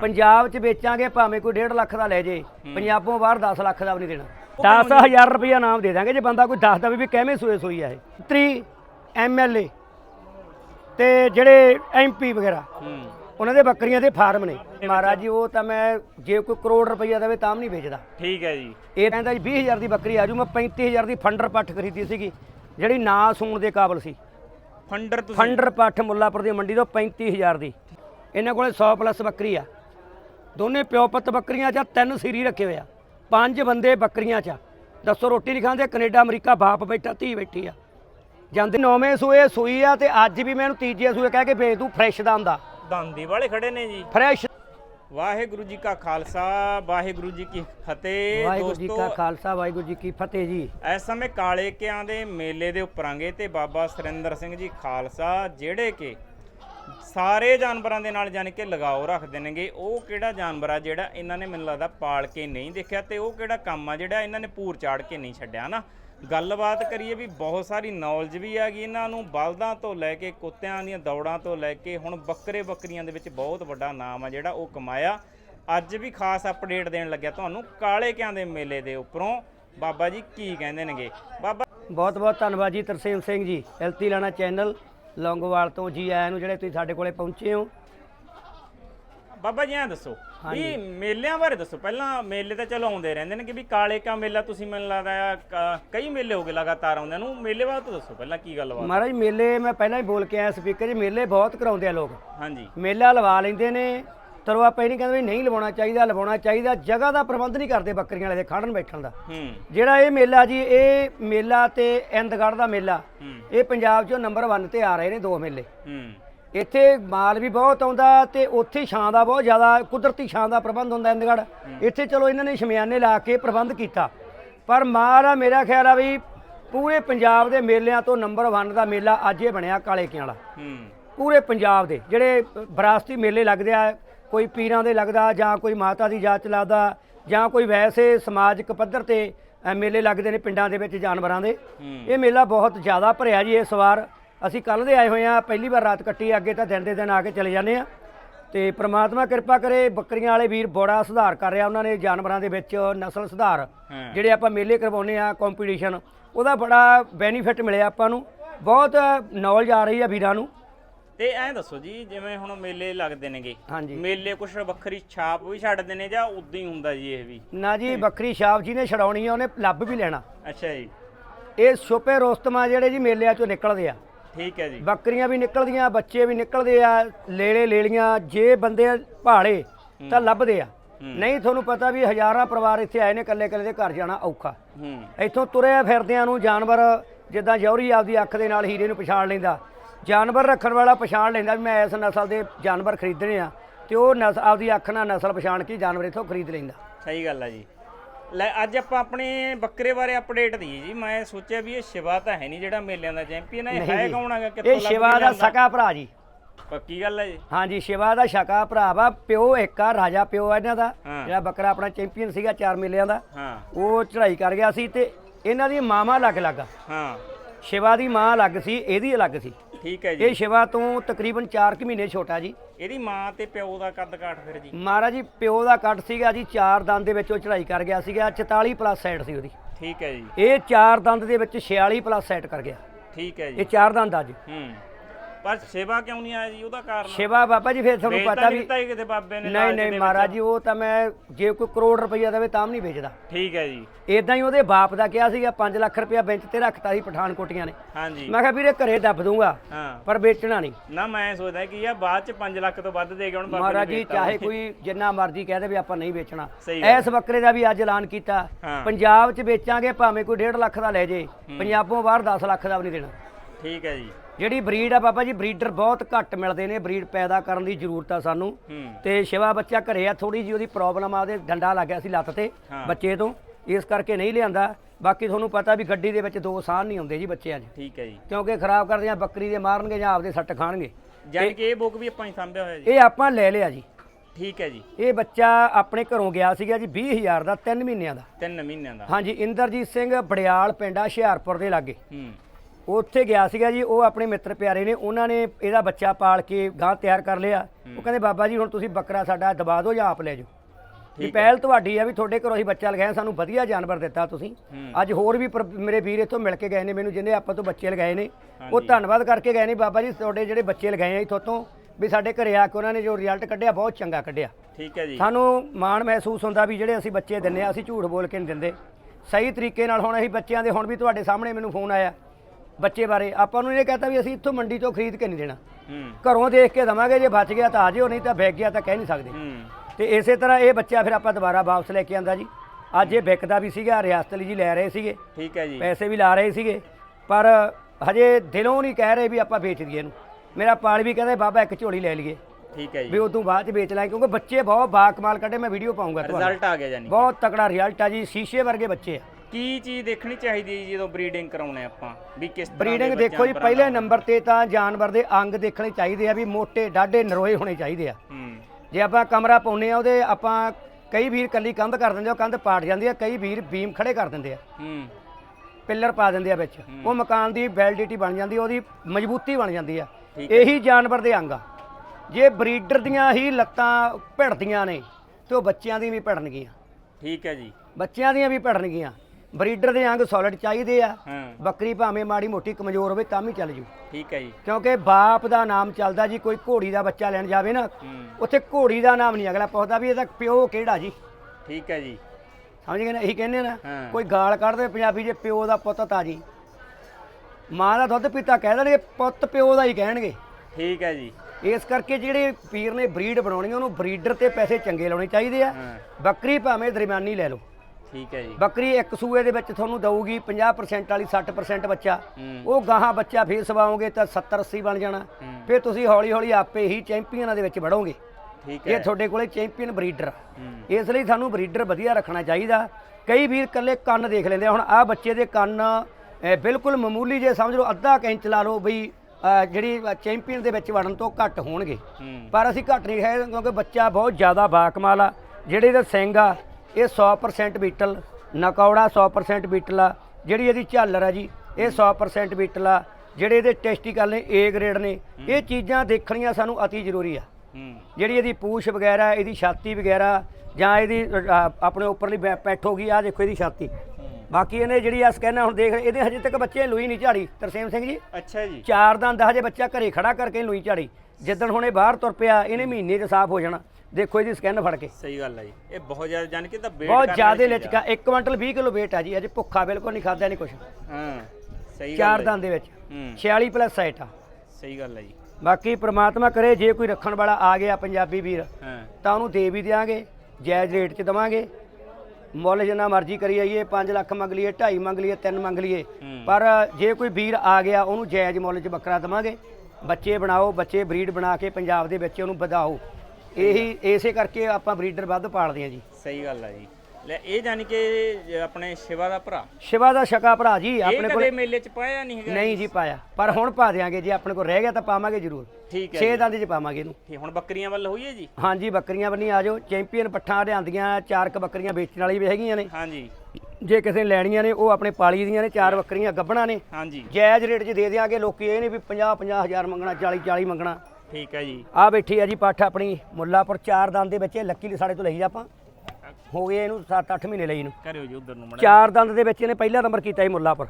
ਪੰਜਾਬ 'ਚ ਵੇਚਾਂਗੇ ਭਾਵੇਂ ਕੋਈ 1.5 ਲੱਖ ਦਾ ਲੈ ਜੇ ਪੰਜਾਬੋਂ ਬਾਹਰ 10 ਲੱਖ ਦਾ ਵੀ ਨਹੀਂ ਦੇਣਾ। 10000 ਰੁਪਇਆ ਨਾਮ ਦੇ ਦਾਂਗੇ ਜੇ ਬੰਦਾ ਕੋਈ ਦੱਸਦਾ ਵੀ ਕਿਵੇਂ ਸੂਏ ਸੋਈ ਆ ਇਹ। ਮੰਤਰੀ ਐਮਐਲਏ ਤੇ ਜਿਹੜੇ ਐਮਪੀ ਵਗੈਰਾ ਉਹਨਾਂ ਦੇ ਬੱਕਰੀਆਂ ਦੇ ਫਾਰਮ ਨੇ। ਮਹਾਰਾਜ ਜੀ ਉਹ ਤਾਂ ਮੈਂ ਜੇ ਕੋਈ ਕਰੋੜ ਰੁਪਈਆ ਦੇਵੇ ਤਾਂ ਵੀ ਨਹੀਂ ਵੇਚਦਾ। ਠੀਕ ਹੈ ਜੀ। ਇਹ ਕਹਿੰਦਾ ਜੀ 20000 ਦੀ ਬੱਕਰੀ ਆਜੂ ਮੈਂ 35000 ਦੀ ਫੰਡਰ ਪੱਠ ਖਰੀਦੀ ਸੀਗੀ ਜਿਹੜੀ ਨਾ ਸੂਣ ਦੇ ਕਾਬਲ ਸੀ। ਫੰਡਰ ਤੁਸੀਂ? ਫੰਡਰ ਪੱਠ ਮੁੱਲਾਪੁਰ ਦੀ ਮੰਡੀ ਤੋਂ 35000 ਦੀ। ਇਹਨਾਂ ਕੋਲੇ 100 ਪਲੱਸ ਬੱਕਰੀ ਆ। ਦੋਨੇ ਪਿਓ ਪੁੱਤ ਬੱਕਰੀਆਂ ਚ ਆ, ਤਿੰਨ ਸੀਰੀ ਰੱਖੇ ਹੋਏ ਆ। ਪੰਜ ਬੰਦੇ ਬੱਕਰੀਆਂ ਚ ਆ। ਦੱਸੋ ਰੋਟੀ ਨਹੀਂ ਖਾਂਦੇ ਕੈਨੇਡਾ ਅਮਰੀਕਾ ਬਾਪ ਬੈਠਾ ਧੀ ਬੈਠੀ ਆ। ਜਾਂਦੇ ਨੌਵੇਂ ਸੂਏ ਸੂਈ ਆ ਤੇ ਅੱਜ ਵੀ ਮੈਂ ਇਹਨੂੰ ਤੀਜੇ ਸੂਏ ਕਹਿ ਕੇ ਵੇਚ ਦੂੰ ਫਰੈਸ਼ ਦਾ ਹੁੰਦਾ ਦੰਦੀ ਵਾਲੇ ਖੜੇ ਨੇ ਜੀ। ਫਰੈਸ਼ ਵਾਹਿਗੁਰੂ ਜੀ ਕਾ ਖਾਲਸਾ ਵਾਹਿਗੁਰੂ ਜੀ ਕੀ ਫਤਿਹ। ਵਾਹਿਗੁਰੂ ਜੀ ਕਾ ਦੋਸਤੋ ਖਾਲਸਾ ਵਾਹਿਗੁਰੂ ਜੀ ਕੀ ਫਤਿਹ ਜੀ। ਇਸ ਸਮੇਂ ਕਾਲੇ ਕਿਆਂ ਦੇ ਮੇਲੇ ਦੇ ਉੱਪਰਾਂਗੇ ਤੇ ਬਾਬਾ ਸੁਰਿੰਦਰ ਸਿੰਘ ਜੀ ਖਾਲਸਾ ਜਿਹੜੇ ਕਿ ਸਾਰੇ ਜਾਨਵਰਾਂ ਦੇ ਨਾਲ ਜਾਣੀ ਕਿ ਲਗਾਓ ਰੱਖਦੇ ਨੇਗੇ ਉਹ ਕਿਹੜਾ ਜਾਨਵਰ ਆ ਜਿਹੜਾ ਇਹਨਾਂ ਨੇ ਮੈਨੂੰ ਲੱਗਦਾ ਪਾਲ ਕੇ ਨਹੀਂ ਦੇਖਿਆ ਤੇ ਉਹ ਕਿਹੜਾ ਕੰਮ ਆ ਜਿਹੜਾ ਇਹਨਾਂ ਨੇ ਪੂਰ ਚਾੜ ਕੇ ਨਹੀਂ ਛੱਡਿਆ ਨਾ। ਗੱਲਬਾਤ ਕਰੀਏ ਵੀ ਬਹੁਤ ਸਾਰੀ ਨੌਲੇਜ ਵੀ ਆ ਗਈ ਇਹਨਾਂ ਨੂੰ, ਬਲਦਾਂ ਤੋਂ ਲੈ ਕੇ ਕੁੱਤਿਆਂ ਦੀਆਂ ਦੌੜਾਂ ਤੋਂ ਲੈ ਕੇ ਹੁਣ ਬੱਕਰੇ ਬੱਕਰੀਆਂ ਦੇ ਵਿੱਚ ਬਹੁਤ ਵੱਡਾ ਨਾਮ ਆ ਜਿਹੜਾ ਉਹ ਕਮਾਇਆ। ਅੱਜ ਵੀ ਖਾਸ ਅਪਡੇਟ ਦੇਣ ਲੱਗਿਆ ਤੁਹਾਨੂੰ ਕਾਲੇ ਕਿਆਂ ਦੇ ਮੇਲੇ ਦੇ ਉੱਪਰੋਂ। ਬਾਬਾ ਜੀ ਕੀ ਕਹਿੰਦੇ ਨੇਗੇ? ਬਾਬਾ ਬਹੁਤ ਬਹੁਤ ਧੰਨਵਾਦ ਜੀ ਤਰਸੇਮ ਸਿੰਘ ਜੀ ਐਲਤੀ ਲਾਣਾ ਚੈਨਲ ਲੌਂਗੋਵਾਲ ਤੋਂ ਜੀ ਆਇਆਂ ਨੂੰ ਜਿਹੜੇ ਤੁਸੀਂ ਸਾਡੇ ਕੋਲੇ ਪਹੁੰਚੇ ਹੋ। ਬਾਬਾ ਜੀ ਐਂ ਦੱਸੋ ਵੀ ਮੇਲਿਆਂ ਬਾਰੇ ਦੱਸੋ। ਪਹਿਲਾਂ ਮੇਲੇ ਤਾਂ ਚਲੋ ਆਉਂਦੇ ਰਹਿੰਦੇ ਨੇ ਕਿ ਵੀ ਕਾਲੇ ਕਾ ਮੇਲਾ ਤੁਸੀਂ ਮੈਨੂੰ ਲੱਗਦਾ ਆ ਕ- ਕਈ ਮੇਲੇ ਹੋ ਗਏ ਲਗਾਤਾਰ ਆਉਂਦੇ ਨੂੰ। ਮੇਲੇ ਬਾਰੇ ਤਾਂ ਦੱਸੋ ਪਹਿਲਾਂ ਕੀ ਗੱਲਬਾਤ ਮਹਾਰਾਜ ਮੇਲੇ ਮੈਂ ਪਹਿਲਾਂ ਹੀ ਬੋਲ ਕੇ ਆਇਆ ਸਪੀਕਰ ਜੀ ਮੇਲੇ ਬਹੁਤ ਕਰਾਉਂਦੇ ਆ ਲੋਕ। ਹਾਂਜੀ। ਮੇਲਾ ਲਵਾ ਲੈਂਦੇ ਨੇ ਤਰਵਾ ਪੈ ਨਹੀਂ ਕਹਿੰਦੇ ਵੀ ਨਹੀਂ ਲਵਾਉਣਾ ਚਾਹੀਦਾ ਲਵਾਉਣਾ ਚਾਹੀਦਾ ਜਗ੍ਹਾ ਦਾ ਪ੍ਰਬੰਧ ਨਹੀਂ ਕਰਦੇ ਬੱਕਰੀਆਂ ਵਾਲੇ ਦੇ ਖੜਨ ਬੈਠਣ ਦਾ। ਹੂੰ। ਜਿਹੜਾ ਇਹ ਮੇਲਾ ਜੀ ਇਹ ਮੇਲਾ ਤੇ ਇੰਦਗੜ੍ਹ ਦਾ ਮੇਲਾ ਇਹ ਪੰਜਾਬ 'ਚੋਂ ਨੰਬਰ 1 ਤੇ ਆ ਰਹੇ ਨੇ ਦੋ ਮੇਲੇ। ਹੂੰ। ਇੱਥੇ ਮਾਲ ਵੀ ਬਹੁਤ ਆਉਂਦਾ ਤੇ ਉੱਥੇ ਛਾਂ ਦਾ ਬਹੁਤ ਜ਼ਿਆਦਾ ਕੁਦਰਤੀ ਛਾਂ ਦਾ ਪ੍ਰਬੰਧ ਹੁੰਦਾ ਇੰਦਗੜ੍ਹ ਇੱਥੇ ਚਲੋ ਇਹਨਾਂ ਨੇ ਸ਼ਮਿਆਨੇ ਲਾ ਕੇ ਪ੍ਰਬੰਧ ਕੀਤਾ। ਪਰ ਮਾਲ ਆ ਮੇਰਾ ਖਿਆਲ ਆ ਵੀ ਪੂਰੇ ਪੰਜਾਬ ਦੇ ਮੇਲਿਆਂ ਤੋਂ ਨੰਬਰ 1 ਦਾ ਮੇਲਾ ਅੱਜ ਇਹ ਬਣਿਆ ਕਾਲੇ ਕਿਆਂ ਵਾਲਾ ਹੂੰ। ਪੂਰੇ ਪੰਜਾਬ ਦੇ ਜਿਹੜੇ ਵਿਰਾਸਤੀ ਮੇਲੇ ਲੱਗਦੇ ਆ ਕੋਈ ਪੀਰਾਂ ਦੇ ਲੱਗਦਾ ਜਾਂ ਕੋਈ ਮਾਤਾ ਦੀ ਜਾਤ ਲੱਗਦਾ ਜਾਂ ਕੋਈ ਵੈਸੇ ਸਮਾਜਿਕ ਪੱਧਰ ਤੇ ਅ, ਮੇਲੇ ਲੱਗਦੇ ਨੇ ਪਿੰਡਾਂ ਦੇ ਵਿੱਚ ਜਾਨਵਰਾਂ ਦੇ। ਇਹ ਮੇਲਾ ਬਹੁਤ ਜ਼ਿਆਦਾ ਭਰਿਆ ਜੀ ਇਸ ਵਾਰ। ਅਸੀਂ ਕੱਲ ਦੇ ਆਏ ਹੋਏ ਆ ਪਹਿਲੀ ਵਾਰ ਰਾਤ ਕੱਟੀ ਅੱਗੇ ਤਾਂ ਦਿਨ ਦੇ ਦਿਨ ਆ ਕੇ ਚਲੇ ਜਾਂਦੇ ਆ ਤੇ ਪ੍ਰਮਾਤਮਾ ਕਿਰਪਾ ਕਰੇ ਬੱਕਰੀਆਂ ਵਾਲੇ ਵੀਰ ਬੜਾ ਸੁਧਾਰ ਕਰ ਰਿਹਾ ਉਹਨਾਂ ਨੇ ਜਾਨਵਰਾਂ ਦੇ ਵਿੱਚ ਨਸਲ ਸੁਧਾਰ। ਜਿਹੜੇ ਆਪਾਂ ਮੇਲੇ ਕਰਵਾਉਂਦੇ ਆ ਕੰਪੀਟੀਸ਼ਨ ਉਹਦਾ ਬੜਾ ਬੈਨੀਫਿਟ ਮਿਲਿਆ ਆਪਾਂ ਨੂੰ। ਬਹੁਤ ਨੌਲੇਜ ਆ ਰਹੀ ਆ ਵੀਰਾਂ ਨੂੰ। ਤੇ ਐਂ ਦੱਸੋ ਜੀ ਜਿਵੇਂ ਹੁਣ ਮੇਲੇ ਲੱਗਦੇ ਨੇਗੇ ਹਾਂਜੀ। ਮੇਲੇ ਕੁਛ ਵੱਖਰੀ ਛਾਪ ਵੀ ਛੱਡਦੇ ਨੇ ਜਾਂ ਉਦਾਂ ਹੀ ਹੁੰਦਾ ਜੀ ਇਹ ਵੀ? ਨਾ ਜੀ ਬੱਕਰੀ ਛਾਪ ਜੀ ਨੇ ਛਡਾਉਣੀ ਆ ਉਹਨੇ ਲੱਭ ਵੀ ਲੈਣਾ। ਅੱਛਾ ਜੀ। ਇਹ ਛੋਪੇ ਰੋਸਤਮਾ ਜਿਹੜੇ ਜੀ ਮੇਲਿਆਂ ਚੋਂ ਨਿਕਲਦੇ ਆ। ਠੀਕ ਹੈ ਜੀ। ਬੱਕਰੀਆਂ ਵੀ ਨਿਕਲਦੀਆਂ ਬੱਚੇ ਵੀ ਨਿਕਲਦੇ ਆ ਲੇਲੇ ਲੇਲੀਆਂ ਜੇ ਬੰਦੇ ਭਾਲੇ ਤਾਂ ਲੱਭਦੇ ਆ। ਨਹੀਂ ਤੁਹਾਨੂੰ ਪਤਾ ਵੀ ਹਜ਼ਾਰਾਂ ਪਰਿਵਾਰ ਇੱਥੇ ਆਏ ਨੇ ਕੱਲੇ ਕੱਲੇ ਦੇ ਘਰ ਜਾਣਾ ਔਖਾ। ਹੂੰ। ਇੱਥੋਂ ਤੁਰਿਆ ਫਿਰਦਿਆਂ ਨੂੰ ਜਾਨਵਰ ਜਿੱਦਾਂ ਜੌਹਰੀ ਆਪਦੀ ਅੱਖ ਦੇ ਨਾਲ ਹੀਰੇ ਨੂੰ ਪਛਾਣ ਲੈਂਦਾ। ਜਾਨਵਰ ਰੱਖਣ ਵਾਲਾ ਪਛਾਣ ਲੈਂਦਾ ਵੀ ਮੈਂ ਇਸ ਨਸਲ ਦੇ ਜਾਨਵਰ ਖਰੀਦਣੇ ਆ ਤੇ ਉਹ ਨਸ ਆਪਦੀ ਅੱਖ ਨਾਲ ਨਸਲ ਪਛਾਣ ਕੇ ਜਾਨਵਰ ਇੱਥੋਂ ਖਰੀਦ ਲੈਂਦਾ। ਸਹੀ ਗੱਲ ਆ ਜੀ। ਲੈ ਅੱਜ ਆਪਾਂ ਆਪਣੇ ਬੱਕਰੇ ਬਾਰੇ ਅਪਡੇਟ ਦਈਏ ਜੀ। ਮੈਂ ਸੋਚਿਆ ਵੀ ਇਹ ਸ਼ਿਵਾ ਤਾਂ ਹੈ ਨਹੀਂ ਜਿਹੜਾ ਮੇਲਿਆਂ ਦਾ ਚੈਂਪੀਅਨ ਹੈ ਇਹ ਹੈ ਕੌਣ ਹੈਗਾ? ਕਿੱਥੋਂ ਇਹ ਲੱਭ ਸ਼ਿਵਾ ਦਾ ਲਿਆਂਦਾ? ਸਕਾ ਭਰਾ ਜੀ। ਪੱਕੀ ਗੱਲ ਹੈ ਜੀ। ਹਾਂਜੀ ਸ਼ਿਵਾ ਦਾ ਸ਼ਕਾ ਭਰਾ ਵਾ। ਪਿਓ ਇੱਕ ਆ ਰਾਜਾ ਪਿਓ ਆ ਇਹਨਾਂ ਦਾ। ਹਾਂ। ਜਿਹੜਾ ਬੱਕਰਾ ਆਪਣਾ ਚੈਂਪੀਅਨ ਸੀਗਾ ਚਾਰ ਮੇਲਿਆਂ ਦਾ। ਹਾਂ। ਉਹ ਚੜ੍ਹਾਈ ਕਰ ਗਿਆ ਸੀ ਤੇ ਇਹਨਾਂ ਦੀ ਮਾਮਾ ਅਲੱਗ ਆ। ਹਾਂ। ਸ਼ਿਵਾ ਦੀ ਮਾਂ ਅਲੱਗ ਸੀ ਇਹਦੀ ਅਲੱਗ ਸੀ। ਠੀਕ ਹੈ ਜੀ। ਇਹ ਸ਼ਿਵਾ ਤੋਂ ਤਕਰੀਬਨ 4 ਕੁ ਮਹੀਨੇ ਛੋਟਾ ਜੀ। ਇਹਦੀ ਮਾਂ ਤੇ ਪਿਓ ਦਾ ਕੱਦ ਕਾਠ ਫਿਰ ਜੀ? ਮਹਾਰਾਜ ਜੀ ਪਿਓ ਦਾ ਕੱਟ ਸੀਗਾ ਜੀ ਚਾਰ ਦੰਦ ਦੇ ਵਿੱਚ ਉਹ ਚੜ੍ਹਾਈ ਕਰ ਗਿਆ ਸੀਗਾ 44 ਪਲੱਸ ਸਾਈਡ ਸੀ ਉਹਦੀ। ਠੀਕ ਹੈ ਜੀ। ਇਹ ਚਾਰ ਦੰਦ ਦੇ ਵਿੱਚ 46 ਪਲੱਸ ਸੈਟ ਕਰ ਗਿਆ। ਠੀਕ ਹੈ ਜੀ। ਇਹ ਚਾਰ ਦੰਦ ਅੱਜ ਹੂੰ। ਪਰ ਸੇਵਾ ਕਿਉਂ ਨਹੀਂ ਆਇਆ ਜੀ? ਉਹਦਾ ਕਾਰਨ? ਸ਼ਿਵਾ ਬਾਬਾ ਜੀ ਫਿਰ ਤੁਹਾਨੂੰ ਪਤਾ ਵੀ ਦਿੱਤਾ ਕਿਤੇ ਬਾਬੇ ਨੇ ਨਹੀਂ ਨਹੀਂ ਮਹਾਰਾਜ। ਜੀ ਉਹ ਤਾਂ ਮੈਂ ਜੇ ਕੋਈ ਕਰੋੜ ਰੁਪਈਆ ਦੇਵੇ ਤਾਂ ਵੀ ਨਹੀਂ ਵੇਚਦਾ। ਠੀਕ ਹੈ ਜੀ। ਇਦਾਂ ਹੀ ਉਹਦੇ ਬਾਪ ਦਾ ਕਿਹਾ ਸੀਗਾ 5 ਲੱਖ ਰੁਪਇਆ ਬੈਂਚ ਤੇ ਰੱਖਤਾ ਸੀ ਪਠਾਨਕੋਟੀਆਂ ਨੇ। ਹਾਂਜੀ। ਮੈਂ ਕਿਹਾ ਵੀਰੇ ਘਰੇ ਦੱਬ ਦੂੰਗਾ ਹਾਂ। ਪਰ ਵੇਚਣਾ ਨਹੀਂ। ਨਾ ਮੈਂ ਸੋਚਦਾ ਕਿ ਇਹ ਬਾਅਦ ਚ 5 ਲੱਖ ਤੋਂ ਵੱਧ ਦੇ ਕੇ ਹੁਣ ਬਾਬੇ ਮਹਾਰਾਜ ਜੀ। ਚਾਹੇ ਕੋਈ ਜਿੰਨਾ ਮਰਜ਼ੀ ਕਹਿ ਦੇ ਵੀ ਆਪਾਂ ਨਹੀਂ ਵੇਚਣਾ। ਇਸ ਬੱਕਰੇ ਦਾ ਵੀ ਅੱਜ ਐਲਾਨ ਕੀਤਾ। ਪੰਜਾਬ 'ਚ ਵੇਚਾਂਗੇ ਭਾਵੇਂ ਕੋਈ 1.5 ਲੱਖ ਦਾ ਲੈ ਜੇ। ਪੰਜਾਬੋਂ ਬਾਹਰ 10 ਲੱਖ ਦਾ ਵੀ ਨਹੀਂ ਦੇਣਾ। ਠੀਕ ਹੈ ਜੀ। ਜਿਹੜੀ ਬਰੀਡ ਆ ਬਾਬਾ ਜੀ ਬਰੀਡਰ ਬਹੁਤ ਘੱਟ ਮਿਲਦੇ ਨੇ ਬਰੀਡ ਪੈਦਾ ਕਰਨ ਦੀ ਜ਼ਰੂਰਤ ਆ ਸਾਨੂੰ। ਤੇ ਸ਼ਿਵਾ ਬੱਚਾ ਘਰੇ ਆ ਥੋੜੀ ਜੀ ਉਹਦੀ ਪ੍ਰੋਬਲਮ ਆ ਉਹਦੇ ਡੰਡਾ ਲੱਗ ਗਿਆ ਸੀ ਲੱਤ ਤੇ। ਬੱਚੇ ਤੋਂ। ਇਸ ਕਰਕੇ ਨਹੀਂ ਲਿਆਂਦਾ। ਬਾਕੀ ਤੁਹਾਨੂੰ ਪਤਾ ਵੀ ਗੱਡੀ ਦੇ ਵਿੱਚ ਦੋ ਸਾਹ ਨਹੀਂ ਆਉਂਦੇ ਜੀ ਬੱਚਿਆਂ 'ਚ। ਠੀਕ ਹੈ ਜੀ। ਕਿਉਂਕਿ ਖਰਾਬ ਕਰਦੇ ਆ ਬੱਕਰੀ ਦੇ ਮਾਰਨਗੇ ਜਾਂ ਆਪਦੇ ਸੱਟ ਖਾਣਗੇ। ਜਾਨ ਕਿ ਇਹ ਬੁੱਕ ਵੀ ਆਪਾਂ ਹੀ ਸਾਂਭਿਆ ਹੋਇਆ ਜੀ। ਇਹ ਆਪਾਂ ਲੈ ਲਿਆ ਜੀ। ਠੀਕ ਹੈ ਜੀ। ਇਹ ਬੱਚਾ ਆਪਣੇ ਘਰੋਂ ਗਿਆ ਸੀਗਾ ਜੀ 20000 ਦਾ 3 ਮਹੀਨਿਆਂ ਦਾ। 3 ਮਹੀਨਿਆਂ ਦਾ। ਹਾਂਜੀ ਇੰਦਰਜੀਤ ਸਿੰਘ ਬੜਿਆਲ ਪਿੰਡ ਹੁਸ਼ਿਆਰਪੁਰ ਦੇ ਲਾਗੇ। ਉੱਥੇ ਗਿਆ ਸੀਗਾ ਜੀ ਉਹ ਆਪਣੇ ਮਿੱਤਰ ਪਿਆਰੇ ਨੇ ਉਹਨਾਂ ਨੇ ਇਹਦਾ ਬੱਚਾ ਪਾਲ ਕੇ ਗਾਂ ਤਿਆਰ ਕਰ ਲਿਆ। ਉਹ ਕਹਿੰਦੇ ਬਾਬਾ ਜੀ ਹੁਣ ਤੁਸੀਂ ਬੱਕਰਾ ਸਾਡਾ ਦਬਾ ਦਿਓ ਜਾਂ ਆਪ ਲੈ ਜਾਓ? ਵੀ ਪਹਿਲ ਤੁਹਾਡੀ ਆ ਵੀ ਤੁਹਾਡੇ ਘਰੋਂ ਅਸੀਂ ਬੱਚਾ ਲਗਾਇਆ ਸਾਨੂੰ ਵਧੀਆ ਜਾਨਵਰ ਦਿੱਤਾ ਤੁਸੀਂ। ਅੱਜ ਹੋਰ ਵੀ ਮੇਰੇ ਵੀਰ ਇੱਥੋਂ ਮਿਲ ਕੇ ਗਏ ਨੇ ਮੈਨੂੰ ਜਿਹਨੇ ਆਪਾਂ ਤੋਂ ਬੱਚੇ ਲਗਾਏ ਨੇ ਉਹ ਧੰਨਵਾਦ ਕਰਕੇ ਗਏ ਨੇ ਬਾਬਾ ਜੀ ਤੁਹਾਡੇ ਜਿਹੜੇ ਬੱਚੇ ਲਗਾਏ ਆ ਇੱਥੋਂ ਤੋਂ ਵੀ ਸਾਡੇ ਘਰੇ ਆ ਕੇ ਉਹਨਾਂ ਨੇ ਜੋ ਰਿਜ਼ਲਟ ਕੱਢਿਆ ਬਹੁਤ ਚੰਗਾ ਕੱਢਿਆ। ਠੀਕ ਹੈ ਜੀ। ਸਾਨੂੰ ਮਾਣ ਮਹਿਸੂਸ ਹੁੰਦਾ ਵੀ ਜਿਹੜੇ ਅਸੀਂ ਬੱਚੇ ਦਿੰਨੇ ਆ ਅਸੀਂ ਝੂਠ ਬੋਲ ਕੇ ਨਹੀਂ ਦਿੰਦੇ। ਸਹੀ ਤਰੀਕੇ ਨਾਲ ਹੁਣ ਅਸੀਂ ਬੱਚਿਆਂ ਦੇ ਹੁਣ ਵੀ ਤੁਹਾਡੇ ਸਾਹਮਣੇ ਮੈਨੂੰ ਫੋਨ ਆਇਆ। ਬੱਚੇ ਬਾਰੇ। ਆਪਾਂ ਨੂੰ ਇਹ ਕਹਤਾ ਵੀ ਅਸੀਂ ਇੱਥੋਂ ਮੰਡੀ ਤੋਂ ਖਰੀਦ ਕੇ ਨਹੀਂ ਦੇਣਾ। ਘਰੋਂ ਦੇਖ ਕੇ ਦਵਾਂਗੇ ਜੇ ਬਚ ਗਿਆ ਤਾਂ ਆ ਜਿਓ ਨਹੀਂ ਤਾਂ ਵਿਕ ਗਿਆ ਤਾਂ ਕਹਿ ਨਹੀਂ ਸਕਦੇ। ਤੇ ਇਸੇ ਤਰ੍ਹਾਂ ਇਹ ਬੱਚਾ ਫਿਰ ਆਪਾਂ ਦੁਬਾਰਾ ਵਾਪਸ ਲੈ ਕੇ ਆਂਦਾ ਜੀ। ਅੱਜ ਇਹ ਵਿਕਦਾ ਵੀ ਸੀਗਾ ਰਿਆਸਤ ਲਈ ਜੀ ਲੈ ਰਹੇ ਸੀਗੇ। ਠੀਕ ਹੈ ਜੀ। ਪੈਸੇ ਵੀ ਲਾ ਰਹੇ ਸੀਗੇ। ਪਰ ਹਜੇ ਦਿਲੋਂ ਨਹੀਂ ਕਹਿ ਰਹੇ ਵੀ ਆਪਾਂ ਵੇਚ ਦਈਏ ਇਹਨੂੰ। ਮੇਰਾ ਪਾਲ ਵੀ ਕਹਿੰਦਾ ਬਾਬਾ ਇੱਕ ਝੋਲੀ ਲੈ ਲਈਏ। ਠੀਕ ਹੈ ਵੀ ਜੀ ਉਦੋਂ ਬਾਅਦ ਚ ਵੇਚ ਲਾਂਗੇ ਕਿਉਂਕਿ ਬੱਚੇ ਬਹੁਤ ਬਾ ਕਮਾਲ ਕੱਢੇ ਮੈਂ ਵੀਡੀਓ ਪਾਉਂਗਾ ਤੁਹਾਨੂੰ। ਰਿਜ਼ਲਟ ਆ ਗਿਆ ਜਾਨੀ ਬਹੁਤ ਤਕੜਾ ਰਿਜ਼ਲਟ ਆ ਜੀ ਸ਼ੀਸ਼ੇ ਵਰਗੇ ਬੱਚੇ ਆ। ਕੀ ਚੀਜ਼ ਦੇਖਣੀ ਚਾਹੀਦੀ ਹੈ ਜੀ ਜਦੋਂ ਬਰੀਡਿੰਗ ਕਰਾਉਣੇ ਆਪਾਂ? ਵੀ ਕਿਸ ਤਰ੍ਹਾਂ ਦੇ ਬਰੀਡਿੰਗ ਬੱਚਿਆਂ ਦੇਖੋ ਜੀ ਪਹਿਲੇ ਨੰਬਰ ਤੇ ਤਾਂ ਜਾਨਵਰ ਦੇ ਅੰਗ ਦੇਖਣੇ ਚਾਹੀਦੇ ਆ ਵੀ ਮੋٹے ਡਾਢੇ ਨਰੋਏ ਹੋਣੇ ਚਾਹੀਦੇ ਆ। ਹੂੰ। ਜੇ ਆਪਾਂ ਕਮਰਾ ਪਾਉਨੇ ਆ ਉਹਦੇ ਆਪਾਂ ਕਈ ਵੀਰ ਕੱਲੀ ਕੰਧ ਕਰ ਦਿੰਦੇ ਆ ਉਹ ਕੰਧ ਪਾਟ ਜਾਂਦੀ ਆ ਕਈ ਵੀਰ ਬੀਮ ਖੜੇ ਕਰ ਦਿੰਦੇ ਆ। ਹੂੰ। ਪਿੱਲਰ ਪਾ ਦਿੰਦੇ ਆ ਵਿੱਚ। ਉਹ ਮਕਾਨ ਦੀ ਵੈਲਿਡਿਟੀ ਬਣ ਜਾਂਦੀ ਆ, ਉਹਦੀ ਮਜ਼ਬੂਤੀ ਬਣ ਜਾਂਦੀ ਆ। ਠੀਕ ਇਹੀ ਜਾਨਵਰ ਦੇ ਅੰਗ ਆ। ਜੇ ਬਰੀਡਰ ਦੀਆਂ ਹੀ ਲੱਤਾਂ ਭਿੜਦੀਆਂ ਨੇ ਤੇ ਉਹ ਬੱਚਿਆਂ ਦੀ ਵੀ ਭਿੜਨਗੀਆਂ। ਠੀਕ ਹੈ ਜੀ। ਬੱਚਿਆਂ ਦੀਆਂ ਵੀ ਭਿੜਨਗੀਆਂ। ਬਰੀਡਰ ਦੇ ਅੰਗ ਸੋਲਿਡ ਚਾਹੀਦੇ ਆ। ਹਾਂ। ਬੱਕਰੀ ਭਾਵੇਂ ਮਾੜੀ ਮੋਟੀ ਕਮਜ਼ੋਰ ਹੋਵੇ ਤਾਂ ਵੀ ਚੱਲ ਜੂ। ਠੀਕ ਹੈ ਜੀ। ਕਿਉਂਕਿ ਬਾਪ ਦਾ ਨਾਮ ਚੱਲਦਾ ਜੀ ਕੋਈ ਘੋੜੀ ਦਾ ਬੱਚਾ ਲੈਣ ਜਾਵੇ ਨਾ ਹੂੰ। ਉੱਥੇ ਘੋੜੀ ਦਾ ਨਾਮ ਨਹੀਂ ਅਗਲਾ ਪੁੱਛਦਾ ਵੀ ਇਹਦਾ ਪਿਓ ਕਿਹੜਾ ਜੀ। ਠੀਕ ਹੈ ਜੀ। ਸਮਝ ਗਏ ਨਾ? ਇਹੀ ਕਹਿੰਦੇ ਨਾ ਹਾਂ। ਕੋਈ ਗਾਲ ਕੱਢਦੇ ਪੰਜਾਬੀ ਜੇ ਪਿਓ ਦਾ ਪੁੱਤ ਤਾਂ ਜੀ। ਮਾਂ ਦਾ ਦੁੱਧ ਪੀਤਾ ਕਹਿ ਦੇਣਗੇ ਪੁੱਤ ਪਿਓ ਦਾ ਹੀ ਕਹਿਣਗੇ। ਠੀਕ ਹੈ ਜੀ। ਇਸ ਕਰਕੇ ਜਿਹੜੇ ਪੀਰ ਨੇ ਬਰੀਡ ਬਣਾਉਣੀ ਆ, ਉਹਨੂੰ ਬਰੀਡਰ ਤੇ ਪੈਸੇ ਚੰਗੇ ਲਾਉਣੇ ਚਾਹੀਦੇ ਆ। ਹਾਂ। ਬੱਕਰੀ ਭਾਵੇਂ ਦਰਮਿਆਨੀ ਲੈ ਲਓ। ਠੀਕ ਹੈ ਜੀ। ਬੱਕਰੀ ਇੱਕ ਸੂਏ ਦੇ ਵਿੱਚ ਤੁਹਾਨੂੰ ਦਊਗੀ 50% ਵਾਲੀ 60% ਬੱਚਾ। ਉਹ ਗਾਹਾਂ ਬੱਚਾ ਫੇਰ ਸਵਾਓਗੇ ਤਾਂ 70 80 ਬਣ ਜਾਣਾ। ਫਿਰ ਤੁਸੀਂ ਹੌਲੀ ਹੌਲੀ ਆਪੇ ਹੀ ਚੈਂਪੀਅਨਾਂ ਦੇ ਵਿੱਚ ਵੜੋਗੇ। ਠੀਕ ਇਹ ਹੈ। ਤੁਹਾਡੇ ਕੋਲੇ ਚੈਂਪੀਅਨ ਬਰੀਡਰ ਇਸ ਲਈ ਸਾਨੂੰ ਬਰੀਡਰ ਵਧੀਆ ਰੱਖਣਾ ਚਾਹੀਦਾ। ਕਈ ਵੀਰ ਕੱਲੇ ਕੰਨ ਦੇਖ ਲੈਂਦੇ ਹੁਣ ਆਹ ਬੱਚੇ ਦੇ ਕੰਨ ਬਿਲਕੁਲ ਮਾਮੂਲੀ ਜੇ ਸਮਝ ਲਓ ਅੱਧਾ ਕੁ ਇੰਚ ਲਾ ਲਓ ਬਈ ਜਿਹੜੀ ਚੈਂਪੀਅਨ ਦੇ ਵਿੱਚ ਵੜਨ ਤੋਂ ਘੱਟ ਹੋਣਗੇ। ਪਰ ਅਸੀਂ ਘੱਟ ਨਹੀਂ ਹੈ ਕਿਉਂਕਿ ਬੱਚਾ ਬਹੁਤ ਜ਼ਿਆਦਾ ਬਾਕਮਾਲ ਆ। ਜਿਹੜੇ ਇਹਦੇ ਸਿੰਘ ਆ ਇਹ 100% ਬੀਟਲ ਨਕੌੜਾ 100% ਬੀਟਲ ਆ ਜਿਹੜੀ ਇਹਦੀ ਝਾਲਰ ਆ ਜੀ ਇਹ 100% ਬੀਟਲ ਆ ਜਿਹੜੇ ਇਹਦੇ ਟੈਸਟੀਕਲ ਨੇ ਏ ਗ੍ਰੇਡ ਨੇ ਇਹ ਚੀਜ਼ਾਂ ਦੇਖਣੀਆਂ ਸਾਨੂੰ ਅਤੀ ਜ਼ਰੂਰੀ ਆ। ਜਿਹੜੀ ਇਹਦੀ ਪੂਛ ਵਗੈਰਾ ਇਹਦੀ ਛਾਤੀ ਵਗੈਰਾ ਜਾਂ ਇਹਦੀ ਆਪਣੇ ਉੱਪਰਲੀ ਪੈਠ ਹੋ ਗਈ ਆ ਦੇਖੋ ਇਹਦੀ ਛਾਤੀ। ਬਾਕੀ ਇਹਨੇ ਜਿਹੜੀ ਆ ਸਕੈਨਾ ਹੁਣ ਦੇਖ ਇਹਦੇ ਹਜੇ ਤੱਕ ਬੱਚੇ ਲੂਈ ਨਹੀਂ ਝਾੜੀ ਤਰਸੇਮ ਸਿੰਘ ਜੀ। ਅੱਛਾ ਜੀ। ਚਾਰ ਦੰਦ ਹਜੇ ਬੱਚਾ ਘਰੇ ਖੜਾ ਕਰਕੇ ਲੂਈ ਝਾੜੀ। ਜਿੱਦਣ ਹੁਣ ਬਾਹਰ ਤੁਰ ਪਿਆ ਇਹਨੇ ਮਹੀਨੇ 'ਚ ਸਾਫ਼ ਹੋ ਜਾਣਾ। ਦੇਖੋ ਇਹਦੀ ਸਕੈਨ ਫੜ ਕੇ। ਸਹੀ ਗੱਲ ਹੈ ਜੀ। ਇਹ ਬਹੁਤ ਜ਼ਿਆਦਾ ਜਾਨ ਕਿ ਤਾਂ ਵੇਟ ਬਹੁਤ ਜ਼ਿਆਦਾ ਲਚਕਾ 1 ਕੁਇੰਟਲ 20 ਕਿਲੋ weight ਆ ਜੀ ਅਜੇ ਭੁੱਖਾ ਬਿਲਕੁਲ ਨਹੀਂ ਖਾਦਾ ਨਹੀਂ ਕੁਛ। ਹਾਂ ਸਹੀ ਚਾਰ ਗੱਲ ਹੈ ਦੰਦ ਦੇ ਵਿੱਚ। ਹੂੰ। 46 ਪਲੱਸ ਸਾਈਟ ਆ। ਸਹੀ ਗੱਲ ਹੈ ਜੀ। ਬਾਕੀ ਪ੍ਰਮਾਤਮਾ ਕਰੇ ਜੇ ਕੋਈ ਰੱਖਣ ਵਾਲਾ ਆ ਗਿਆ ਪੰਜਾਬੀ ਵੀਰ ਤਾਂ ਉਹਨੂੰ ਦੇ ਵੀ ਦਿਆਂਗੇ ਜਾਇਜ਼ ਰੇਟ 'ਚ ਦਵਾਂਗੇ। ਮੁੱਲ ਜਿੰਨਾ ਮਰਜ਼ੀ ਕਰੀ ਜਾਈਏ 5 ਲੱਖ ਮੰਗ ਲਈਏ 2.5 ਮੰਗ ਲਈਏ 3 ਮੰਗ ਲਈਏ। ਪਰ ਜੇ ਕੋਈ ਵੀਰ ਆ ਗਿਆ ਉਹਨੂੰ ਜਾਇਜ਼ ਮੁੱਲ 'ਚ ਬੱਕਰਾ ਦਵਾਂਗੇ। ਬੱਚੇ ਬਣਾਓ ਬੱਚੇ ਬਰੀਡ ਬਣਾ ਕੇ ਪੰਜਾਬ ਦੇ ਵਿੱਚ ਉਹਨੂੰ ਵਧਾਓ। ਇਹੀ ਇਸੇ ਕਰਕੇ ਆਪਾਂ ਬਰੀਡਰ ਵੱਧ ਪਾਲਦੇ ਹਾਂ ਜੀ। ਸਹੀ ਗੱਲ ਹੈ ਜੀ। ਲੈ ਇਹ ਜਾਨੀ ਕਿ ਆਪਣੇ ਸ਼ਿਵਾ ਦਾ ਭਰਾ? ਸ਼ਿਵਾ ਦਾ ਸ਼ਕਾ ਭਰਾ ਜੀ ਆਪਣੇ ਕੋਲ ਕਦੇ ਮੇਲੇ ਚ ਪਾਇਆ ਨਹੀਂ ਹੈਗਾ? ਨਹੀਂ ਜੀ ਪਾਇਆ। ਪਰ ਹੁਣ ਪਾ ਦਿਆਂਗੇ ਜੇ ਆਪਣੇ ਕੋਲ ਰਹਿ ਗਿਆ ਤਾਂ ਪਾਵਾਂਗੇ ਜ਼ਰੂਰ। ਠੀਕ ਹੈ ਛੇ ਦੰਦ 'ਚ ਪਾਵਾਂਗੇ ਇਹਨੂੰ। ਠੀਕ ਹੁਣ ਬੱਕਰੀਆਂ ਵੱਲ ਹੋਈ ਹੈ ਜੀ? ਹਾਂਜੀ ਬੱਕਰੀਆਂ ਬੰਨੀ ਆ ਜਾਓ। ਚੈਂਪੀਅਨ ਪੱਠਾਂ ਲਿਆਂਦੀਆਂ ਚਾਰ ਕ ਬੱਕਰੀਆਂ ਵੇਚਣ ਵਾਲੀ ਵੀ ਹੈਗੀਆਂ ਨੇ। ਹਾਂਜੀ। ਜੇ ਕਿਸੇ ਨੇ ਲੈਣੀਆਂ ਨੇ ਉਹ ਆਪਣੇ ਪਾਲੀ ਦੀਆਂ ਨੇ ਚਾਰ ਬੱਕਰੀਆਂ ਗੱਭਣਾ ਨੇ। ਹਾਂਜੀ। ਜਾਇਜ਼ ਰੇਟ 'ਚ ਦੇ ਦਿਆਂਗੇ। ਲੋਕੀ ਇਹ ਨਹੀਂ ਵੀ 50 50 ਹਜ਼ਾਰ ਮੰਗਣਾ 40 40 ਮੰਗਣਾ। ਠੀਕ ਹੈ ਜੀ। ਆ ਬੈਠੀ ਆ ਜੀ ਪੱਠ ਆਪਣੀ ਮੁੱਲਾਪੁਰ ਚਾਰ ਦੰਦ ਦੇ ਵਿੱਚ ਇਹ ਲੱਕੀ ਲਈ ਸਾਡੇ ਤੋਂ ਲਈ ਆਪਾਂ। ਹੋ ਗਏ ਇਹਨੂੰ 7-8 ਮਹੀਨੇ ਲਈ ਨੂੰ ਕਰਿਓ ਜੀ ਉਧਰ ਨੂੰ ਮੜਾ ਚਾਰ ਦੰਦ ਦੇ ਵਿੱਚ ਇਹਨੇ ਪਹਿਲਾ ਨੰਬਰ ਕੀਤਾ ਜੀ ਮੁੱਲਾਪੁਰ।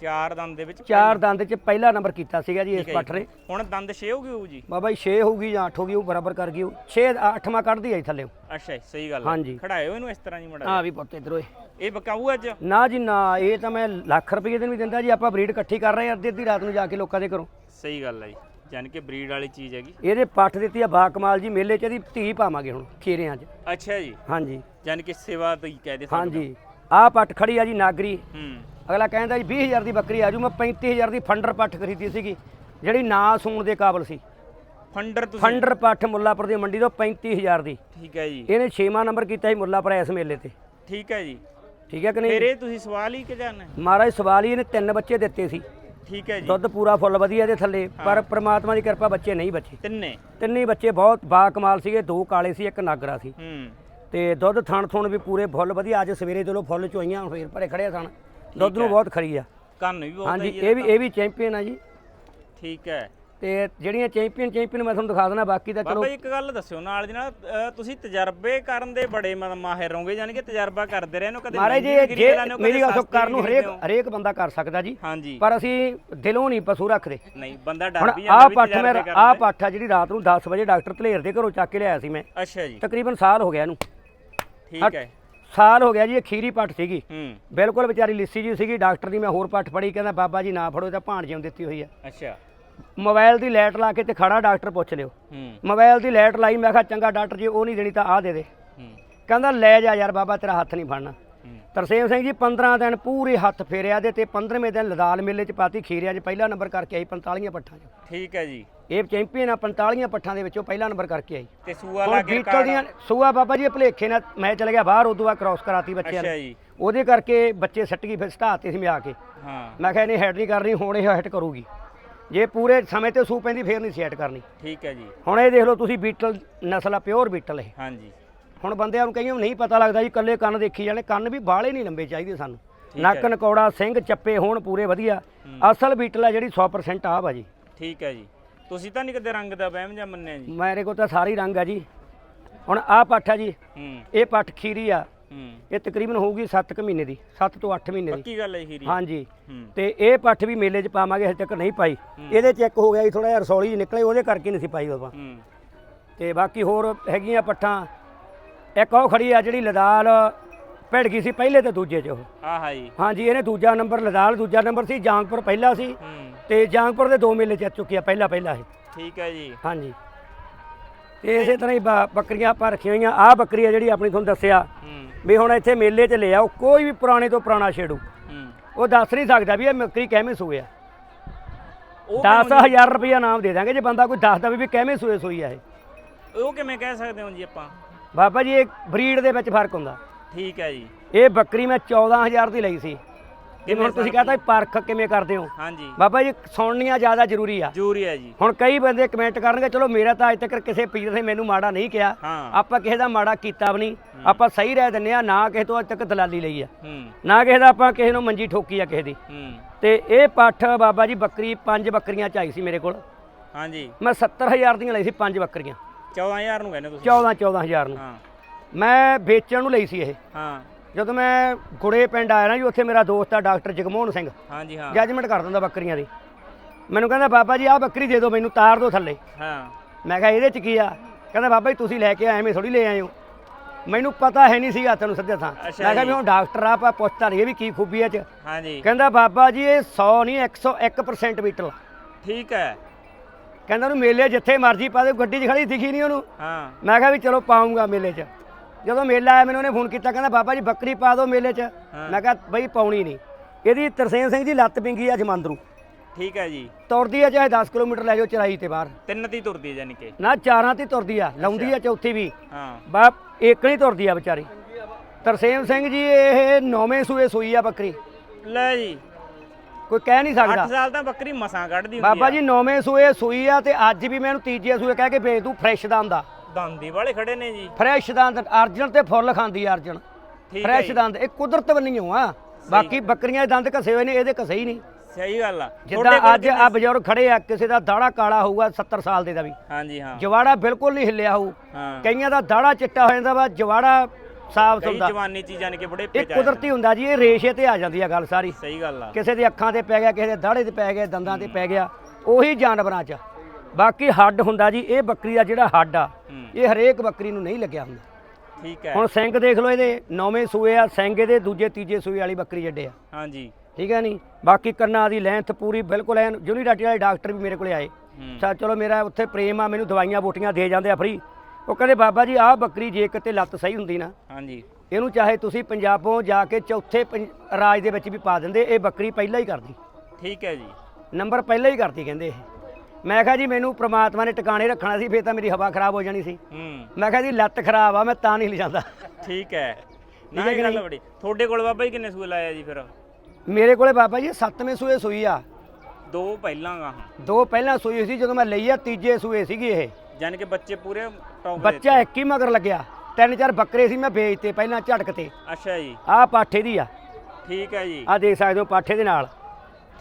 ਚਾਰ ਦੰਦ ਦੇ ਵਿੱਚ ਚਾਰ ਦੰਦ 'ਚ ਪਹਿਲਾ ਨੰਬਰ ਕੀਤਾ ਸੀਗਾ ਜੀ ਇਸ ਪੱਠ ਨੇ। ਹੁਣ ਦੰਦ ਛੇ ਹੋ ਗਏ ਹੋਊ ਜੀ? ਬਾਬਾ ਜੀ 6 ਹੋਊਗੀ ਜਾਂ 8 ਹੋਊਗੀ ਉਹ ਬਰਾਬਰ ਕਰ ਗਈ ਉਹ। 6 8ਵਾਂ ਕੱਢਦੀ ਆ ਜੀ ਥੱਲੇ। ਅੱਛਾ ਸਹੀ ਗੱਲ ਹੈ ਹਾਂਜੀ। ਖੜਾਇਓ ਇਹਨੂੰ ਇਸ ਤਰ੍ਹਾਂ ਜੀ ਮੜਾ ਆ ਵੀ ਪੁੱਤ ਇਧਰੋਂ ਇਹ। ਬਕਾਊ ਅੱਜ? ਨਾ ਜੀ ਨਾ ਇਹ ਤਾਂ ਮੈਂ ਲੱਖ ਰੁਪਏ ਦੇ ਵੀ ਦਿੰਦਾ ਜੀ ਆਪਾਂ ਬਰੀਡ ਇਕੱਠੀ ਕਰ ਰਹੇ ਹਾਂ ਅੱਧੀ ਅੱਧੀ ਰਾਤ ਨੂੰ ਜਾ ਕੇ ਲੋਕਾਂ ਦੇ ਘਰੋਂ। ਸਹੀ ਗੱਲ ਹੈ ਜੀ। ਯਾਨੀ ਕਿ ਬਰੀਡ ਵਾਲੀ ਚੀਜ਼ ਹੈਗੀ। ਇਹਦੇ ਪੱਠ ਦਿੱਤੀ ਆ ਬਾ ਕਮਾਲ ਜੀ ਮੇਲੇ 'ਚ ਇਹਦੀ ਧੀ ਪਾਵਾਂਗੇ ਹੁਣ ਖੀਰਿਆਂ 'ਚ। ਅੱਛਾ ਜੀ। ਹਾਂਜੀ। ਯਾਨੀ ਕਿ ਸੇਵਾ ਹੀ ਕਹਦੇ ਹਾਂਜੀ। ਆਹ ਪੱਠ ਖੜੀ ਆ ਜੀ ਨਾਗਰੀ। ਹੂੰ। ਅਗਲਾ ਕਹਿੰਦਾ ਜੀ 20000 ਦੀ ਬੱਕਰੀ ਆਜੂ ਮੈਂ 35000 ਦੀ ਫੰਡਰ ਪੱਠ ਖਰੀਦੀ ਸੀਗੀ ਜਿਹੜੀ ਨਾ ਸੂਣ ਦੇ ਕਾਬਲ ਸੀ। ਫੰਡਰ ਤੁਸੀਂ? ਫੰਡਰ ਪੱਠ ਮੁੱਲਾਪੁਰ ਦੀ ਮੰਡੀ ਤੋਂ 35000 ਦੀ। ਠੀਕ ਹੈ ਜੀ। ਇਹਨੇ 6ਵਾਂ ਨੰਬਰ ਕੀਤਾ ਸੀ ਮੁੱਲਾਪੁਰ ਇਸ ਮੇਲੇ ਤੇ। ਠੀਕ ਹੈ ਜੀ। ਠੀਕ ਹੈ ਕਿ ਫਿਰ ਨਹੀਂ ਇਹ ਤੁਸੀਂ ਸਵਾਲ ਹੀ ਕਿ ਜਾਣਾ ਮਹਾਰਾਜ ਸਵਾਲ ਹੀ ਇਹਨੇ ਤਿੰਨ ਬੱਚੇ ਦਿੱਤੇ ਸੀ। ਠੀਕ ਹੈ ਜੀ। ਦੁੱਧ ਪੂਰਾ ਫੁੱਲ ਵਧੀਆ ਇਹਦੇ ਥੱਲੇ ਪਰ ਪ੍ਰਮਾਤਮਾ ਦੀ ਕਿਰਪਾ ਬੱਚੇ ਨਹੀਂ ਬੱਚੇ। ਤਿੰਨੇ? ਤਿੰਨੇ ਬੱਚੇ ਬਹੁਤ ਬਾ ਕਮਾਲ ਸੀਗੇ ਦੋ ਕਾਲੇ ਸੀ ਇੱਕ ਨਾਗਰਾ ਸੀ। ਹੂੰ। ਤੇ ਦੁੱਧ ਥਣ ਥੁਣ ਵੀ ਪੂਰੇ ਫੁੱਲ ਵਧੀਆ ਅੱਜ ਸਵੇਰੇ ਚਲੋ ਫੁੱਲ ਚੋਈਆਂ ਫੇਰ ਭਰੇ ਖੜੇ ਥਣ। ਦੁੱਧ ਨੂੰ ਬਹੁਤ ਖਰੀ ਆ। ਕੰਨ ਵੀ ਬਹੁਤ ਹਾਂਜੀ ਇਹ ਵੀ ਇਹ ਵੀ ਚੈਂਪੀਅਨ ਆ ਜੀ। ਠੀਕ ਹੈ। ਤੇ ਜਿਹੜੀਆਂ ਚੈਂਪੀਅਨ ਚੈਂਪੀਅਨ ਮੈਂ ਤੁਹਾਨੂੰ ਦਿਖਾ ਦੇਣਾ ਬਾਕੀ ਤਾਂ ਚਲੋ ਬਾਬਾ ਜੀ ਇੱਕ ਗੱਲ ਦੱਸਿਓ ਨਾਲ ਦੀ ਨਾਲ ਅ, ਤੁਸੀਂ ਤਜਰਬੇ ਕਰਨ ਦੇ ਬੜੇ ਮ- ਮਾਹਿਰ ਰਹੋਗੇ ਯਾਨੀ ਕਿ ਤਜਰਬਾ ਕਰਦੇ ਰਹੇ ਨੂੰ ਕਦੇ ਮਹਾਰਾਜ ਮਹਿੰਗੀ ਜੀ ਖਰੀਦ ਜੇ ਲੈਂਦੇ ਹੋ, ਕਦੇ ਮੇਰੀ ਗੱਲ ਸੁਣ ਸਸਤੀ ਕਰਨ ਨੂੰ ਹਰੇਕ ਹੋ। ਹਰੇਕ ਬੰਦਾ ਕਰ ਸਕਦਾ ਜੀ ਹਾਂਜੀ। ਪਰ ਅਸੀਂ ਦਿਲੋਂ ਨਹੀਂ ਪਸ਼ੂ ਰੱਖਦੇ। ਨਹੀਂ ਬੰਦਾ ਡਰ ਵੀ ਜਾਂਦਾ ਆਹ ਵੀ ਪੱਠ ਤਜਰਬੇ ਆਹ ਦੇ। ਪੱਠ ਆ ਜਿਹੜੀ ਰਾਤ ਨੂੰ 10 ਵਜੇ ਡਾਕਟਰ ਧਲੇਰ ਦੇ ਘਰੋਂ ਚੱਕ ਕੇ ਲਿਆਇਆ ਸੀ ਮੈਂ। ਅੱਛਾ ਜੀ। ਤਕਰੀਬਨ ਸਾਲ ਹੋ ਗਿਆ ਇਹਨੂੰ। ਠੀਕ ਹੈ। ਸਾਲ ਹੋ ਗਿਆ ਜੀ ਇਹ ਖੀਰੀ ਪੱਠ ਸੀਗੀ। ਹੂੰ। ਬਿਲਕੁਲ ਵਿਚਾਰੀ ਲਿੱਸੀ ਜੀ ਸੀਗੀ ਡਾਕਟਰ ਦੀ ਮੈਂ ਹੋਰ ਪੱਠ ਫੜੀ ਕਹਿੰਦਾ ਬਾਬਾ ਜੀ ਨਾ ਫੜੋ ਇਹ ਤਾਂ ਭਾਣ ਜਿਉਂ ਦਿੱਤੀ ਹੋਈ ਆ ਅੱਛਾ। ਮੋਬਾਈਲ ਦੀ ਲਾਈਟ ਲਾ ਕੇ ਤੇ ਖੜਾ ਡਾਕਟਰ ਪੁੱਛ ਲਿਓ। ਮੋਬਾਈਲ ਦੀ ਲਾਈਟ ਲਾਈ ਮੈਂ ਕਿਹਾ ਚੰਗਾ ਡਾਕਟਰ ਜੀ ਉਹ ਨਹੀਂ ਦੇਣੀ ਤਾਂ ਆਹ ਦੇ ਦੇ। ਕਹਿੰਦਾ ਲੈ ਜਾ ਯਾਰ ਬਾਬਾ ਤੇਰਾ ਹੱਥ ਨਹੀਂ ਫੜਨਾ। ਤਰਸੇਮ ਸਿੰਘ ਜੀ 15 ਦਿਨ ਪੂਰੇ ਹੱਥ ਫੇਰਿਆ ਦੇ ਤੇ 15ਵੇਂ ਦਿਨ ਲਦਾਲ ਮੇਲੇ 'ਚ ਪਾਤੀ ਖੀਰਿਆਂ 'ਚ ਪਹਿਲਾ ਨੰਬਰ ਕਰਕੇ ਆਈ 45 ਪੱਠਾਂ 'ਚ। ਠੀਕ ਹੈ ਜੀ। ਇਹ ਚੈਂਪੀਅਨ ਆ 45 ਪੱਠਾਂ ਦੇ ਵਿੱਚੋਂ ਪਹਿਲਾ ਨੰਬਰ ਕਰਕੇ ਆਈ। ਤੇ ਸੂਆ ਲਾ ਕੇ ਬੀਟਲ ਦੀਆਂ ਸੂਆ ਬਾਬਾ ਜੀ ਭਲੇਖੇ ਨਾਲ ਮੈਂ ਚਲ ਗਿਆ ਬਾਹਰ ਉਦੋਂ ਬਾਅਦ ਕ੍ਰਾਸ ਕਰਾਤੀ ਬੱਚਿਆਂ ਅੱਛਾ ਨੇ। ਜੀ। ਉਹਦੇ ਕਰਕੇ ਬੱਚੇ ਸੱਟ ਗਈ ਫਿਰ ਸਟਾਤੇ ਸੀ ਮੈਂ ਆ ਕੇ। ਹਾਂ। ਮੈਂ ਕਿਹਾ ਇਹਨੇ ਹੈਡ ਨਹੀਂ ਕਰਨੀ ਹੁਣ ਇਹ ਹੈਡ ਕਰੂਗੀ। ਜੇ ਪੂਰੇ ਸਮੇਂ ਤੇ ਸੂ ਪੈਂਦੀ ਫੇਰ ਨਹੀਂ ਸੀ ਹੈਡ ਕਰਨੀ। ਠੀਕ ਹੈ ਜੀ। ਹੁਣ ਇਹ ਦੇਖ ਲਓ ਤੁਸੀਂ ਬੀਟਲ ਨਸਲ ਆ ਪਿਓਰ ਬੀਟਲ ਇਹ। ਹਾਂਜੀ। ਹੁਣ ਬੰਦਿਆਂ ਨੂੰ ਕਈਆਂ ਨੂੰ ਨਹੀਂ ਪਤਾ ਲੱਗਦਾ ਜੀ ਕੱਲੇ ਕੰਨ ਦੇਖੀ ਜਾਣੇ ਕੰਨ ਵੀ ਬਾਹਲੇ ਨਹੀਂ ਲੰਬੇ ਚਾਹੀਦੇ ਸਾਨੂੰ। ਨੱਕ ਹੈ। ਨਕੌੜਾ ਸਿੰਘ ਚੱਪੇ ਹੋਣ ਪੂਰੇ ਵਧੀਆ। ਅਸਲ ਬੀਟਲ ਆ ਜਿਹੜੀ 100% ਆ ਭਾਜੀ। ਠੀਕ ਹੈ ਜੀ। ਤੁਸੀਂ ਤਾਂ ਨਹੀਂ ਕਦੇ ਰੰਗ ਦਾ ਵਹਿਮ ਜਾਂ ਮੰਨਿਆ ਜੀ? ਮੇਰੇ ਕੋਲ ਤਾਂ ਸਾਰੀ ਰੰਗ ਆ ਜੀ। ਹੁਣ ਆਹ ਪੱਠ ਆ ਜੀ। ਹੂੰ। ਇਹ ਪੱਠ ਖੀਰੀ ਆ। ਹੂੰ ਇਹ ਤਕਰੀਬਨ ਹੋਊਗੀ 7 ਕੁ ਮਹੀਨੇ ਦੀ 7 ਤੋਂ 8 ਮਹੀਨੇ ਦੀ। ਪੱਕੀ ਗੱਲ ਹੈ ਜੀ ਹੀਰੀ। ਹਾਂਜੀ। ਹੂੰ। ਤੇ ਇਹ ਪੱਠ ਵੀ ਮੇਲੇ 'ਚ ਪਾਵਾਂਗੇ ਹਜੇ ਤੱਕ ਨਹੀਂ ਪਾਈ। ਇਹਦੇ ਚੈੱਕ ਹੋ ਗਿਆ ਜੀ ਥੋੜਾ ਜਿਹਾ ਰਸੌਲੀ ਜਿਹੀ ਨਿਕਲੇ ਉਹਦੇ ਕਰਕੇ ਨਹੀਂ ਸੀ ਪਾਈ ਆਪਾਂ ਹੂੰ। ਤੇ ਬਾਕੀ ਹੋਰ ਹੈਗੀਆਂ ਪੱਠਾਂ। ਇੱਕ ਉਹ ਖੜੀ ਆ ਜਿਹੜੀ ਲਦਾਲ ਭਿੜ ਗਈ ਸੀ ਪਹਿਲੇ ਤੇ ਦੂਜੇ 'ਚ ਉਹ। ਆਹ ਜੀ। ਹਾਂਜੀ ਇਹਨੇ ਦੂਜਾ ਨੰਬਰ ਲਦਾਲ ਦੂਜਾ ਨੰਬਰ ਸੀ ਜਾਂਗਪੁਰ ਪਹਿਲਾ ਸੀ। ਹੂੰ। ਤੇ ਜਾਂਗਪੁਰ ਦੇ ਦੋ ਮੇਲੇ ਜਿੱਤ ਚੁੱਕੀ ਆ ਪਹਿਲਾ ਪਹਿਲਾ ਇਹ। ਠੀਕ ਹੈ ਜੀ। ਹਾਂਜੀ। ਤੇ ਇਸੇ ਤਰ੍ਹਾਂ ਹੀ ਬ- ਬੱਕਰੀਆਂ ਆਪਾਂ ਰੱਖੀਆਂ ਹੋਈਆਂ। ਆਹ ਬੱਕਰੀ ਆ ਜਿਹੜੀ ਆਪਣੀ ਤੁਹਾਨੂੰ ਦੱਸਿਆ। ਹੂੰ। ਵੀ ਹੁਣ ਇੱਥੇ ਮੇਲੇ 'ਚ ਲੈ ਆਓ ਕੋਈ ਵੀ ਪੁਰਾਣੇ ਤੋਂ ਪੁਰਾਣਾ ਛੇੜੂ। ਹੂੰ। ਉਹ ਦੱਸ ਨਹੀਂ ਸਕਦਾ ਵੀ ਇਹ ਬੱਕਰੀ ਕਿਵੇਂ ਸੂਏ ਆ। ਉਹ 10000 ਰੁਪਇਆ ਨਾਮ ਦੇ ਦਾਂਗੇ ਜੇ ਬੰਦਾ ਕੋਈ ਦੱਸਦਾ ਵੀ ਵੀ ਕਿਵੇਂ ਸੂਏ ਸੂਈ ਆ ਇਹ। ਉਹ ਕਿਵੇਂ ਕਹਿ ਸਕਦੇ ਹੋ ਜੀ ਆਪਾਂ? ਬਾਬਾ ਜੀ ਇਹ ਬਰੀਡ ਦੇ ਵਿੱਚ ਫ਼ਰਕ ਹੁੰਦਾ। ਠੀਕ ਹੈ ਜੀ। ਇਹ ਬੱਕਰੀ ਮੈਂ 14000 ਦੀ ਲਈ ਸੀ। ਜਿਵੇਂ ਹੁਣ ਤੁਸੀਂ ਕਹਤਾ ਪਰਖ ਕਿਵੇਂ ਕਰਦੇ ਹੋ? ਹਾਂਜੀ। ਬਾਬਾ ਜੀ ਸੁਣਨੀਆਂ ਜ਼ਿਆਦਾ ਜ਼ਰੂਰੀ ਆ। ਜੂਰੀ ਹੈ ਜੀ। ਹੁਣ ਕਈ ਬੰਦੇ ਕਮੈਂਟ ਕਰਨਗੇ ਚਲੋ ਮੇਰਾ ਤਾਂ ਅੱਜ ਤੱਕ ਕਿਸੇ ਪੀਰ ਨੇ ਮੈਨੂੰ ਮਾੜਾ ਨਹੀਂ ਕਿਹਾ। ਆਪਾਂ ਕਿਸੇ ਦਾ ਮਾੜਾ ਕੀਤਾ ਵੀ ਨਹੀਂ। ਆਪਾਂ ਸਹੀ ਰਹਿ ਦਿੰਨੇ ਆ ਨਾ ਕਿਸੇ ਤੋਂ ਅੱਜ ਤੱਕ ਦਲਾਲੀ ਲਈ ਆ। ਨਾ ਕਿਸੇ ਦਾ ਆਪਾਂ ਕਿਸੇ ਨੂੰ ਮੰਜੀ ਠੋਕੀ ਆ ਕਿਸੇ ਦੀ। ਤੇ ਇਹ ਪੱਠ ਬਾਬਾ ਜੀ ਬੱਕਰੀ ਪੰਜ ਬੱਕਰੀਆਂ ਚਾਈ ਸੀ ਮੇਰੇ ਕੋਲ। ਹਾਂਜੀ। ਮੈਂ 70000 ਦੀਆਂ ਲਈ ਸੀ ਪੰਜ ਬੱਕਰੀਆਂ। 14000 ਨੂੰ ਕਹਿੰਦੇ ਤੁਸੀਂ। 14 14000 ਨੂੰ। ਹਾਂ। ਮੈਂ ਵੇਚਣ ਨੂੰ ਲਈ ਸੀ ਇਹ। ਹਾਂ। ਜਦੋਂ ਮੈਂ ਗੁੜੇ ਪਿੰਡ ਆਇਆ ਨਾ ਜੀ ਉੱਥੇ ਮੇਰਾ ਦੋਸਤ ਆ ਡਾਕਟਰ ਜਗਮੋਹਨ ਸਿੰਘ। ਹਾਂਜੀ ਹਾਂ। ਜੱਜਮੈਂਟ ਕਰ ਦਿੰਦਾ ਬੱਕਰੀਆਂ ਦੀ। ਮੈਨੂੰ ਕਹਿੰਦਾ ਬਾਬਾ ਜੀ ਆਹ ਬੱਕਰੀ ਦੇ ਦਿਓ ਮੈਨੂੰ ਤਾਰ ਦਿਓ ਥੱਲੇ। ਹਾਂ। ਮੈਂ ਕਿਹਾ ਇਹਦੇ ਚ ਕੀ ਆ? ਕਹਿੰਦਾ ਬਾਬਾ ਜੀ ਤੁਸੀਂ ਲੈ ਕੇ ਐਵੇਂ ਥੋੜੀ ਲੈ ਆਏ ਹੋ। ਮੈਨੂੰ ਪਤਾ ਹੈ ਨਹੀਂ ਸੀਗਾ ਤੈਨੂੰ ਸੱਜਾ ਥਾਂ। ਅੱਛਾ ਮੈਂ ਕਿਹਾ। ਵੀ ਹੁਣ ਡਾਕਟਰ ਆ ਆਪਾਂ ਪੁੱਛਤਾ ਲਈਏ ਵੀ ਕੀ ਖੂਬੀ ਹੈ ਚ। ਹਾਂਜੀ। ਕਹਿੰਦਾ ਬਾਬਾ ਜੀ ਇਹ 100 ਨਹੀਂ 101% ਬੀਟਲ ਆ। ਠੀਕ ਹੈ। ਕਹਿੰਦਾ ਉਹਨੂੰ ਮੇਲੇ ਜਿੱਥੇ ਮਰਜ਼ੀ ਪਾ ਦੇ ਗੱਡੀ 'ਚ ਖੜੀ ਦਿਖੀ ਨਹੀਂ ਉਹਨੂੰ। ਹਾਂ। ਮੈਂ ਕਿਹਾ ਵੀ ਚਲੋ ਪਾਉਂਗਾ ਮੇਲੇ 'ਚ। ਜਦੋਂ ਮੇਲਾ ਆਇਆ ਮੈਨੂੰ ਉਹਨੇ ਫੋਨ ਕੀਤਾ ਕਹਿੰਦਾ ਬਾਬਾ ਜੀ ਬੱਕਰੀ ਪਾ ਦਿਓ ਮੇਲੇ 'ਚ। ਮੈਂ ਕਿਹਾ ਬਈ ਪਾਉਣੀ ਨਹੀਂ। ਇਹਦੀ ਤਰਸੇਮ ਸਿੰਘ ਦੀ ਲੱਤ ਪਿੰਗੀ ਆ ਜਮੰਦਰੂ। ਠੀਕ ਹੈ ਜੀ। ਤੁਰਦੀ ਆ ਚਾਹੇ 10 ਕਿਲੋਮੀਟਰ ਲੈ ਜਾਓ ਚਰਾਈ ਤੇ ਬਾਹਰ। ਤਿੰਨ ਤੀ ਤੁਰਦੀ ਹੈ ਯਾਨੀ ਕਿ। ਨਾ ਚਾਰਾਂ ਤੇ ਤੁਰਦੀ ਆ ਲਾਉਂਦੀ ਆ ਚੌਥੀ ਵੀ। ਹਾਂ। ਬਾਪ ਇੱਕ ਨਹੀਂ ਤੁਰਦੀ ਆ ਵਿਚਾਰੀ। ਤਰਸੇਮ ਸਿੰਘ ਜੀ ਇਹ ਨੌਵੇਂ ਸੂਏ ਸੂਈ ਆ ਬੱਕਰੀ। ਲੈ ਜੀ। ਕੋਈ ਕਹਿ ਨਹੀਂ 8 ਸਕਦਾ ਸਾਲ ਤਾਂ ਬੱਕਰੀ ਮਸਾਂ ਕੱਢਦੀ ਹੁੰਦੀ ਬਾਬਾ ਜੀ ਨੌਵੇਂ ਸੂਏ ਸੂਈ ਆ ਤੇ ਅੱਜ ਵੀ ਮੈਂ ਇਹਨੂੰ ਤੀਜੇ ਸੂਏ ਕਹਿ ਕੇ ਵੇਚ ਦੂੰ ਫਰੈਸ਼ ਦਾ ਹੁੰਦਾ ਦੰਦੀ ਵਾਲੇ ਖੜੇ ਨੇ ਜੀ। ਫਰੈਸ਼ ਦਾ ਅੰਦਰ ਅਰਜਨ ਤੇ ਫੁੱਲ ਖਾਂਦੀ ਅਰਜਨ। ਠੀਕ ਹੈ ਫਰੈਸ਼ ਜੀ। ਦੰਦ ਇਹ ਕੁਦਰਤ ਬੰਨੀਓ ਆ ਬਾਕੀ ਬੱਕਰੀਆਂ ਦੇ ਦੰਦ ਘਸੇ ਹੋਏ ਨੇ ਇਹਦੇ ਘਸੇ ਹੀ ਨਹੀਂ। ਸਹੀ ਗੱਲ ਆ। ਜਿੱਦਾਂ ਤੁਹਾਡੇ ਕੋਲ ਅੱਜ ਆ ਬਜ਼ੁਰਗ ਖੜੇ ਆ ਕਿਸੇ ਦਾ ਦਾੜਾ ਕਾਲਾ ਹੋਊਗਾ 70 ਸਾਲ ਦੇ ਦਾ ਵੀ। ਹਾਂਜੀ ਹਾਂ। ਜਵਾੜਾ ਬਿਲਕੁਲ ਨਹੀਂ ਹਿੱਲਿਆ ਹੋਊ। ਹਾਂ। ਕਈਆਂ ਦਾ ਦਾੜਾ ਚਿੱਟਾ ਹੋ ਜਾਂਦਾ ਵਾ ਜਵਾੜਾ ਸਾਫ਼ ਕਈ ਹੁੰਦਾ। ਜਵਾਨੀ ਚ ਯਾਨੀ ਕਿ ਬੜੇ ਇਹ ਕੁਦਰਤੀ ਹੁੰਦਾ ਜੀ ਇਹ ਰੇਸ਼ੇ ਤੇ ਆ ਜਾਂਦੀ ਆ ਗੱਲ ਸਾਰੀ। ਸਹੀ ਗੱਲ ਆ। ਕਿਸੇ ਦੇ ਅੱਖਾਂ ਤੇ ਪੈ ਗਿਆ ਕਿਸੇ ਦੇ ਦਾੜੇ ਤੇ ਪੈ ਗਿਆ ਦੰਦਾਂ ਤੇ ਪੈ ਗਿਆ ਉਹੀ ਜਾਨਵਰਾਂ 'ਚ ਬਾਕੀ ਹੱਡ ਹੁੰਦਾ ਜੀ ਇਹ ਬੱਕਰੀ ਦਾ ਜਿਹੜਾ ਹੱਡ ਆ ਇਹ ਹਰੇਕ ਬੱਕਰੀ ਨੂੰ ਨਹੀਂ ਲੱਗਿਆ ਹੁੰਦਾ। ਠੀਕ ਹੈ। ਹੁਣ ਸਿੰਘ ਦੇਖ ਲਓ ਇਹਦੇ ਨੌਵੇਂ ਸੂਏ ਆ ਸਿੰਘ ਇਹਦੇ ਦੂਜੇ ਤੀਜੇ ਸੂਏ ਵਾਲੀ ਬੱਕਰੀ ਜੱਡੇ ਆ। ਹਾਂਜੀ। ਠੀਕ ਹੈ ਨਹੀਂ? ਬਾਕੀ ਕੰਨਾਂ ਦੀ ਲੈਂਥ ਪੂਰੀ ਬਿਲਕੁਲ ਐਨ ਯੂਨੀਵਰਸਿਟੀ ਵਾਲੇ ਡਾਕਟਰ ਵੀ ਮੇਰੇ ਕੋਲੇ ਆਏ। ਚਾ ਚਲੋ ਮੇਰਾ ਉੱਥੇ ਪ੍ਰੇਮ ਆ ਮੈਨੂੰ ਦਵਾਈਆਂ ਬੂਟੀਆਂ ਦੇ ਜਾਂਦੇ ਆ ਫਰੀ ਉਹ ਕਹਿੰਦੇ ਬਾਬਾ ਜੀ ਆਹ ਬੱਕਰੀ ਜੇ ਕਿਤੇ ਲੱਤ ਸਹੀ ਹੁੰਦੀ ਨਾ ਹਾਂਜੀ। ਇਹਨੂੰ ਚਾਹੇ ਤੁਸੀਂ ਪੰਜਾਬੋਂ ਜਾ ਕੇ ਚੌਥੇ ਰਾਜ ਦੇ ਵਿੱਚ ਵੀ ਪਾ ਦਿੰਦੇ ਇਹ ਬੱਕਰੀ ਪਹਿਲਾਂ ਹੀ ਕਰਦੀ। ਠੀਕ ਹੈ ਜੀ। ਨੰਬਰ ਪਹਿਲਾਂ ਹੀ ਕਰਦੀ ਕਹਿੰਦੇ ਇਹ। ਮੈਂ ਕਿਹਾ ਜੀ ਮੈਨੂੰ ਪ੍ਰਮਾਤਮਾ ਨੇ ਟਿਕਾਣੇ ਰੱਖਣਾ ਸੀ ਫੇਰ ਤਾਂ ਮੇਰੀ ਹਵਾ ਖਰਾਬ ਹੋ ਜਾਣੀ ਸੀ। ਹੂੰ ਮੈਂ ਕਿਹਾ ਜੀ ਲੱਤ ਖਰਾਬ ਆ ਮੈਂ ਤਾਂ ਨਹੀਂ ਲਿਜਾਂਦਾ। ਠੀਕ ਹੈ। ਨਾ ਇਹ ਗੱਲ? ਬੜੀ ਤੁਹਾਡੇ ਕੋਲ ਬਾਬਾ ਜੀ ਕਿੰਨੇ ਸੂਏ ਲਾਇਆ ਜੀ ਫਿਰ? ਮੇਰੇ ਕੋਲੇ ਬਾਬਾ ਜੀ ਸੱਤਵੇਂ ਸੂਏ ਸੂਈ ਆ। ਦੋ ਪਹਿਲਾਂ ਗਾ। ਦੋ ਪਹਿਲਾਂ ਸੂਈ ਹੋਈ ਸੀ ਜਦੋਂ ਮੈਂ ਲਈ ਆ ਤੀਜੇ ਸੂਏ ਸੀਗੀ ਇਹ। ਯਾਨੀ ਕਿ ਬੱਚੇ ਪੂਰੇ ਟੌਪ ਦੇ ਬੱਚਾ ਇੱਕ ਹੀ ਮਗਰ ਲੱਗਿਆ। ਤਿੰਨ ਚਾਰ ਬੱਕਰੇ ਸੀ ਮੈਂ ਵੇਚਤੇ ਪਹਿਲਾਂ ਝਟਕ ਤੇ। ਅੱਛਾ ਜੀ। ਆਹ ਪਾਠੇ ਦੀ ਆ। ਠੀਕ ਹੈ ਜੀ। ਆਹ ਦੇਖ ਸਕਦੇ ਹੋ ਪਾਠੇ ਦੇ ਨਾਲ।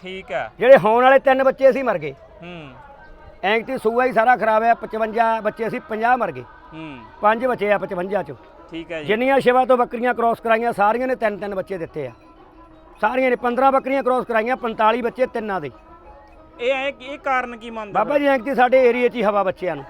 ਠੀਕ ਹੈ। ਜਿਹੜੇ ਹੋਣ ਵਾਲੇ ਤਿੰਨ ਬੱਚੇ ਸੀ ਮਰ ਗਏ। ਹੂੰ। ਐਂਕਟੀ ਸੂਆ ਹੀ ਸਾਰਾ ਖਰਾਬ ਹੈ 55 ਬੱਚੇ ਸੀ 50 ਮਰ ਗਏ। ਹੂੰ। ਪੰਜ ਬੱਚੇ ਆ 55 ਚੋਂ। ਠੀਕ ਹੈ ਜੀ। ਜਿੰਨੀਆਂ ਸ਼ਿਵਾ ਤੋਂ ਬੱਕਰੀਆਂ ਕ੍ਰਾਸ ਕਰਾਈਆਂ ਸਾਰੀਆਂ ਨੇ ਤਿੰਨ ਤਿੰਨ ਬੱਚੇ ਦਿੱਤੇ ਆ। ਸਾਰੀਆਂ ਨੇ 15 ਬੱਕਰੀਆਂ ਕ੍ਰਾਸ ਕਰਾਈਆਂ 45 ਬੱਚੇ ਤਿੰਨਾਂ ਦੇ। ਇਹ ਐ ਇਹ ਕਾਰਨ ਕੀ ਮੰਨਦਾ ਬਾਬਾ ਜੀ ਐਂਕਟੀ ਸਾਡੇ ਏਰੀਏ 'ਚ ਹੀ ਹਵਾ ਬੱਚਿਆਂ ਨੂੰ।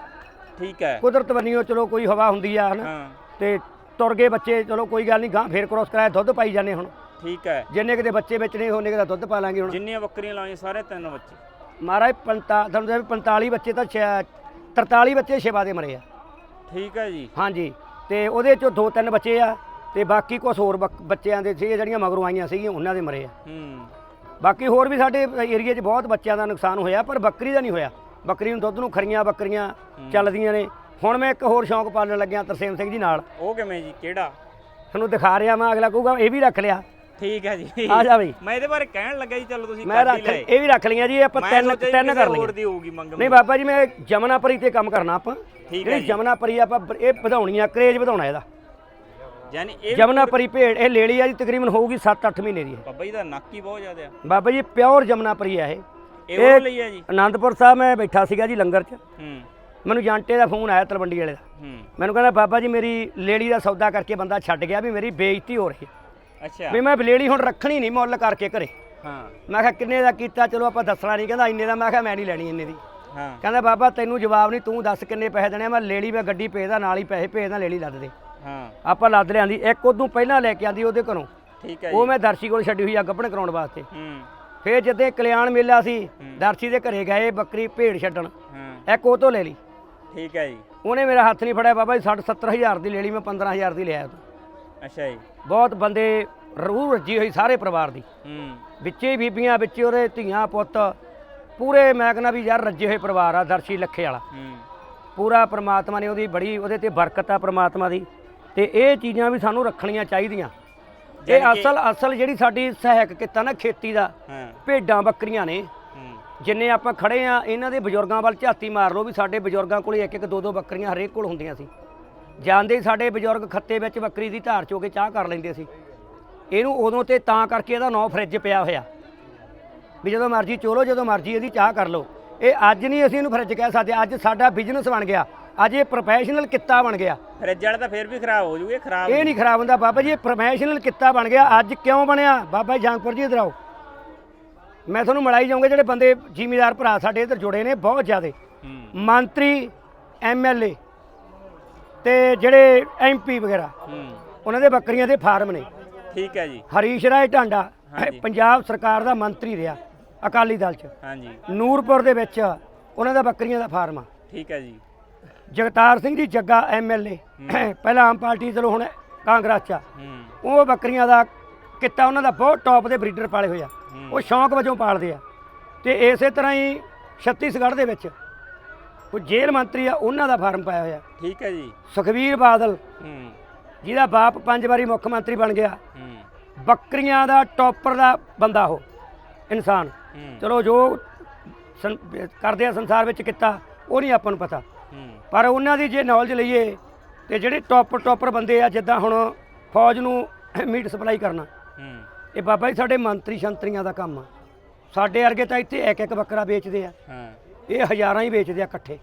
ਠੀਕ ਹੈ। ਕੁਦਰਤ ਬੰਨੀਓ ਚਲੋ ਕੋਈ ਹਵਾ ਹੁੰਦੀ ਆ ਹਨਾ? ਤੇ ਤੁਰ ਗਏ ਬੱਚੇ ਚਲੋ ਕੋਈ ਗੱਲ ਨਹੀਂ ਗਾਂ ਫੇਰ ਕ੍ਰਾਸ ਕਰਾਇਆ ਦੁੱਧ ਪਾਈ ਜਾਂਦੇ ਹੁਣ। ਠੀਕ ਹੈ। ਜਿੰਨੇ ਕਿਤੇ ਬੱਚੇ ਵਿੱਚ ਨਹੀਂ ਹੋਣੇ ਕਿਤੇ ਦੁੱਧ ਪਾ ਲਾਂਗੇ ਹੁਣ। ਜਿੰਨੀਆਂ ਬੱਕਰੀਆਂ ਲਾਈਆਂ ਸਾਰੇ ਤਿੰਨ ਬੱਚੇ। ਮਹਾਰਾਜ 45 ਤੁਹਾਨੂੰ ਦੱਸਿਆ ਵੀ 45 ਬੱਚੇ ਤਾਂ ਛੇ- 43 ਬੱਚੇ ਸ਼ਿਵਾ ਦੇ ਮਰੇ ਆ। ਠੀਕ ਹੈ ਜੀ। ਹਾਂਜੀ ਤੇ ਉਹਦੇ ਚੋਂ ਦੋ ਤਿੰਨ ਬੱਚੇ ਆ ਤੇ ਬਾਕੀ ਕੁਝ ਹੋਰ ਬੱਕ- ਬੱਚਿਆਂ ਦੇ ਸੀ ਜਿਹੜੀਆਂ ਮਗਰੋਂ ਆਈਆਂ ਸੀਗੀਆਂ ਉਹਨਾਂ ਦੇ ਮਰੇ ਆ। ਹੂੰ। ਬਾਕੀ ਹੋਰ ਵੀ ਸਾਡੇ ਏਰੀਏ 'ਚ ਬਹੁਤ ਬੱਚਿਆਂ ਦਾ ਨੁਕਸਾਨ ਹੋਇਆ ਪਰ ਬੱਕਰੀ ਦਾ ਨਹੀਂ ਹੋਇਆ। ਬੱਕਰੀ ਨੂੰ ਦੁੱਧ ਨੂੰ ਖਰੀਆਂ ਬੱਕਰੀਆਂ ਚੱਲਦੀਆਂ ਨੇ। ਹੁਣ ਮੈਂ ਇੱਕ ਹੋਰ ਸ਼ੌਂਕ ਪਾਲਣ ਲੱਗਿਆ ਤਰਸੇਮ ਸਿੰਘ ਜੀ ਨਾਲ। ਉਹ ਕਿਵੇਂ ਜੀ ਕਿਹੜਾ? ਤੁਹਾਨੂੰ ਦਿਖਾ ਰਿਹਾ ਮੈਂ ਅਗਲਾ ਕਹੂਗਾ ਇਹ ਵੀ ਰੱਖ ਲਿਆ। ਠੀਕ ਹੈ ਜੀ। ਆ ਜਾ ਬਈ। ਮੈਂ ਇਹਦੇ ਬਾਰੇ ਕਹਿਣ ਲੱਗਾ ਜੀ ਚਲੋ ਤੁਸੀਂ ਮੈਂ ਕਰ ਰੱਖ ਹੀ ਲਏ ਇਹ ਵੀ ਰੱਖ ਲਈਆਂ ਜੀ ਇਹ ਆਪਾਂ ਤਿੰਨ ਤਿੰਨ ਕਰ ਹੋਰ ਲਈਆਂ। ਦੀ ਹੋਊਗੀ ਮੰਗ ਨਹੀਂ ਬਾਬਾ ਜੀ ਮੈਂ ਜਮਨਾਪਰੀ ਤੇ ਕੰਮ ਕਰਨਾ ਆਪਾਂ। ਠੀਕ ਹੈ ਜਿਹੜੀ ਜਮਨਾਪਰੀ ਆਪਾਂ ਇਹ ਵਧਾਉਣੀ ਆ ਕਰੇਜ ਵਧਾਉਣਾ ਇਹਦਾ। ਯਾਨੀ ਇਹ ਜਮਨਾਪਰੀ ਭੇਡ ਇਹ ਲੇਲੀ ਆ ਜੀ ਤਕਰੀਬਨ ਹੋਊਗੀ 7-8 ਮਹੀਨੇ ਦੀ ਬਾਬਾ ਜੀ ਦਾ ਨੱਕ ਹੀ ਬਹੁਤ ਜ਼ਿਆਦਾ ਆ। ਬਾਬਾ ਜੀ ਪਿਓਰ ਜਮਨਾਪਰੀ ਆ ਇਹ। ਇਹ ਉਹ ਲਈ ਆ ਜੀ। ਆਨੰਦਪੁਰ ਸਾਹਿਬ ਮੈਂ ਬੈਠਾ ਸੀਗਾ ਜੀ ਲੰਗਰ 'ਚ। ਹੂੰ। ਮੈਨੂੰ ਜਾਂਟੇ ਦਾ ਫੋਨ ਆਇਆ ਤਲਵੰਡੀ ਵਾਲੇ ਦਾ। ਮੈਨੂੰ ਕਹਿੰਦਾ ਬਾਬਾ ਜੀ ਮੇਰੀ ਲੇੜੀ ਦਾ ਸੌਦਾ ਕਰਕੇ ਬੰਦਾ ਛੱਡ ਗਿਆ ਵੀ ਮੇਰੀ ਬੇਇੱਜ਼ਤੀ ਹੋ ਰਹੀ ਹੈ। ਅੱਛਾ। ਵੀ ਮੈਂ ਲੇੜੀ ਹੁਣ ਰੱਖਣੀ ਨਹੀਂ ਮੁੱਲ ਕਰਕੇ ਘਰੇ। ਹਾਂ। ਮੈਂ ਕਿਹਾ ਕਿੰਨੇ ਦਾ ਕੀਤਾ ਚਲੋ ਆਪਾਂ ਦੱਸਣਾ ਨਹੀਂ ਕਹਿੰਦਾ ਇੰਨੇ ਦਾ ਮੈਂ ਕਿਹਾ ਮੈਂ ਨਹੀਂ ਲੈਣੀ ਇੰਨੇ ਦੀ। ਹਾਂ। ਕਹਿੰਦਾ ਬਾਬਾ ਤੈਨੂੰ ਜਵਾਬ ਨਹੀਂ ਤੂੰ ਦੱਸ ਕਿੰਨੇ ਪੈਸੇ ਦੇਣੇ ਆ ਮੈਂ ਲੇੜੀ ਮੈਂ ਗੱਡੀ ਭੇਜਦਾ ਨਾਲ ਹੀ ਪੈਸੇ ਭੇਜਦਾ ਲੇੜੀ ਲੱਦ ਦੇ। ਹਾਂ। ਆਪਾਂ ਲੱਦ ਲਿਆਂਦੀ ਇੱਕ ਉਦੋਂ ਪਹਿਲਾਂ ਲੈ ਕੇ ਆਂਦੀ ਉਹਦੇ ਘਰੋਂ। ਠੀਕ ਹੈ ਉਹ ਮੈਂ ਦਰਸ਼ੀ ਕੋਲ ਛੱਡੀ ਹੋਈ ਆ ਗੱਭਣ ਕਰਾਉਣ ਵਾਸਤੇ। ਹੂੰ। ਫੇਰ ਜਦੋਂ ਕਲਿਆਣ ਮੇਲਾ ਸੀ ਦਰਸ਼ੀ ਦੇ ਘਰੇ ਗਏ ਬੱਕਰੀ ਭੇਡ ਛੱਡਣ। ਹਾਂ। ਇੱਕ ਉਹ ਤੋਂ ਲੈ ਲਈ। ਠੀਕ ਹੈ ਜੀ। ਉਹਨੇ ਮੇਰਾ ਹੱਥ ਨਹੀਂ ਫੜਿਆ ਬਾਬਾ ਜੀ 60 70000 ਦੀ ਲੈ ਲਈ ਮੈਂ 15000 ਦੀ ਲਿਆ ਤੂੰ। ਅੱਛਾ ਜੀ। ਬਹੁਤ ਬੰਦੇ ਰੂਹ ਰੱਜੀ ਹੋਈ ਸਾਰੇ ਪਰਿਵਾਰ ਦੀ। ਹੂੰ। ਵਿੱਚੇ ਬੀਬੀਆਂ ਵਿੱਚੇ ਉਹਦੇ ਧੀਆਂ ਪੁੱਤ ਪੂਰੇ ਮੈਂ ਕਹਿੰਦਾ ਵੀ ਯਾਰ ਰੱਜੇ ਹੋਏ ਪਰਿਵਾਰ ਆ ਦਰਸ਼ੀ ਲੱਖੇ ਵਾਲਾ। ਹੂੰ। ਪੂਰਾ ਪ੍ਰਮਾਤਮਾ ਨੇ ਉਹਦੀ ਬੜੀ ਉਹਦੇ ਤੇ ਬਰਕਤ ਆ ਪ੍ਰਮਾਤਮਾ ਦੀ। ਤੇ ਇਹ ਚੀਜ਼ਾਂ ਵੀ ਸਾਨੂੰ ਰੱਖਣੀਆਂ ਚਾਹੀਦੀਆਂ। ਇਹ ਕਿ- ਅਸਲ ਅਸਲ ਜਿਹੜੀ ਸਾਡੀ ਸਹਾਇਕ ਕਿੱਤਾ ਨਾ ਖੇਤੀ ਦਾ ਹਾਂ। ਭੇਡਾਂ ਬੱਕਰੀਆਂ ਨੇ। ਹੂੰ। ਜਿੰਨੇ ਆਪਾਂ ਖੜੇ ਆ ਇਹਨਾਂ ਦੇ ਬਜ਼ੁਰਗਾਂ ਵੱਲ ਝਾਤੀ ਮਾਰ ਲਓ ਵੀ ਸਾਡੇ ਬਜ਼ੁਰਗਾਂ ਕੋਲੇ ਇੱਕ ਇੱਕ ਦੋ ਦੋ ਬੱਕਰੀਆਂ ਹਰੇਕ ਕੋਲ ਹੁੰਦੀਆਂ ਸੀ। ਜਾਂਦੇ ਹੀ ਸਾਡੇ ਬਜ਼ੁਰਗ ਖੱਤੇ ਵਿੱਚ ਬੱਕਰੀ ਦੀ ਧਾਰ ਚੋ ਕੇ ਚਾਹ ਕਰ ਲੈਂਦੇ ਸੀ। ਇਹਨੂੰ ਉਦੋਂ ਤੇ ਤਾਂ ਕਰਕੇ ਇਹਦਾ ਨਾਂ ਫਰਿੱਜ ਪਿਆ ਹੋਇਆ। ਵੀ ਜਦੋਂ ਮਰਜ਼ੀ ਚੋਲੋ ਜਦੋਂ ਮਰਜ਼ੀ ਇਹਦੀ ਚਾਹ ਕਰ ਲਓ। ਇਹ ਅੱਜ ਨਹੀਂ ਅਸੀਂ ਇਹਨੂੰ ਫਰਿੱਜ ਕਹਿ ਸਕਦੇ ਅੱਜ ਸਾਡਾ ਬਿਜ਼ਨਸ ਬਣ ਗਿਆ। ਅੱਜ ਇਹ ਪ੍ਰੋਫੈਸ਼ਨਲ ਕਿੱਤਾ ਬਣ ਗਿਆ। ਫਰਿੱਜ ਵਾਲਾ ਤਾਂ ਫੇਰ ਵੀ ਖਰਾਬ ਹੋ ਜੂਗੇ ਖਰਾਬ ਇਹ ਨਹੀਂ। ਖਰਾਬ ਹੁੰਦਾ ਬਾਬਾ ਜੀ ਇਹ ਪ੍ਰੋਫੈਸ਼ਨਲ ਕਿੱਤਾ ਬਣ ਗਿਆ। ਅੱਜ ਕਿਉਂ ਬਣਿਆ? ਬਾਬਾ ਜੀ ਜੰਗਪੁਰ ਜੀ ਇਧਰ ਆਓ। ਮੈਂ ਤੁਹਾਨੂੰ ਮਿਲਾਈ ਜਾਊਂਗਾ ਜਿਹੜੇ ਬੰਦੇ ਜ਼ਿਮੀਦਾਰ ਭਰਾ ਸਾਡੇ ਇੱਧਰ ਜੁੜੇ ਨੇ ਬਹੁਤ ਜ਼ਿਆਦੇ। ਮੰਤਰੀ ਐਮਐਲਏ ਤੇ ਜਿਹੜੇ ਐਮਪੀ ਵਗੈਰਾ ਹੂੰ। ਉਹਨਾਂ ਦੇ ਬੱਕਰੀਆਂ ਦੇ ਫਾਰਮ ਨੇ। ਠੀਕ ਹੈ ਜੀ। ਹਰੀਸ਼ ਰਾਏ ਢਾਂਡਾ ਹਾਂਜੀ। ਪੰਜਾਬ ਸਰਕਾਰ ਦਾ ਮੰਤਰੀ ਰਿਹਾ ਅਕਾਲੀ ਦਲ 'ਚ। ਹਾਂਜੀ। ਨੂਰਪੁਰ ਦੇ ਵਿੱਚ ਉਹਨਾਂ ਦਾ ਬੱਕਰੀਆਂ ਦਾ ਫਾਰਮ ਆ। ਠੀਕ ਹੈ ਜੀ। ਜਗਤਾਰ ਸਿੰਘ ਜੀ ਜੱਗਾ ਐਮਐਲਏ ਪਹਿਲਾਂ ਆਮ ਪਾਰਟੀ ਚਲੋ ਹੁਣ ਕਾਂਗਰਸ 'ਚ ਆ। ਹੂੰ। ਉਹ ਬੱਕਰੀਆਂ ਦਾ ਕਿੱਤਾ ਉਹਨਾਂ ਦਾ ਬਹੁਤ ਟੌਪ ਦੇ ਬਰੀਡਰ ਪਾਲੇ ਹੋਏ ਆ। ਹੂੰ। ਉਹ ਸ਼ੌਂਕ ਵਜੋਂ ਪਾਲਦੇ ਆ। ਤੇ ਇਸੇ ਤਰ੍ਹਾਂ ਹੀ ਛੱਤੀਸਗੜ੍ਹ ਦੇ ਵਿੱਚ ਉਹ ਜੇਲ੍ਹ ਮੰਤਰੀ ਆ ਉਹਨਾਂ ਦਾ ਫਾਰਮ ਪਾਇਆ ਹੋਇਆ। ਠੀਕ ਹੈ ਜੀ। ਸੁਖਵੀਰ ਬਾਦਲ ਹੂੰ। ਜਿਹਦਾ ਬਾਪ ਪੰਜ ਵਾਰੀ ਮੁੱਖ ਮੰਤਰੀ ਬਣ ਗਿਆ। ਹੂੰ। ਬੱਕਰੀਆਂ ਦਾ ਟੌਪਰ ਦਾ ਬੰਦਾ ਉਹ ਇਨਸਾਨ। ਹੂੰ। ਚਲੋ ਜੋ ਸੰ- ਕਰਦੇ ਆ ਸੰਸਾਰ ਵਿੱਚ ਕੀਤਾ ਉਹ ਨਹੀਂ ਆਪਾਂ ਨੂੰ ਪਤਾ। ਹੂੰ। ਪਰ ਉਹਨਾਂ ਦੀ ਜੇ ਨੌਲੇਜ ਲਈਏ ਤੇ ਜਿਹੜੇ ਟੌਪਰ ਟੌਪਰ ਬੰਦੇ ਆ ਜਿੱਦਾਂ ਹੁਣ ਫੌਜ ਨੂੰ ਮੀਟ ਸਪਲਾਈ ਕਰਨਾ। ਹੂੰ। ਇਹ ਬਾਬਾ ਜੀ ਸਾਡੇ ਮੰਤਰੀ ਸ਼ੰਤਰੀਆਂ ਦਾ ਕੰਮ ਆ। ਸਾਡੇ ਵਰਗੇ ਤਾਂ ਇੱਥੇ ਇੱਕ ਇੱਕ ਬੱਕਰਾ ਵੇਚਦੇ ਆ। ਹਾਂ। ਇਹ ਹਜ਼ਾਰਾਂ ਹੀ ਵੇਚਦੇ ਆ ਇਕੱਠੇ।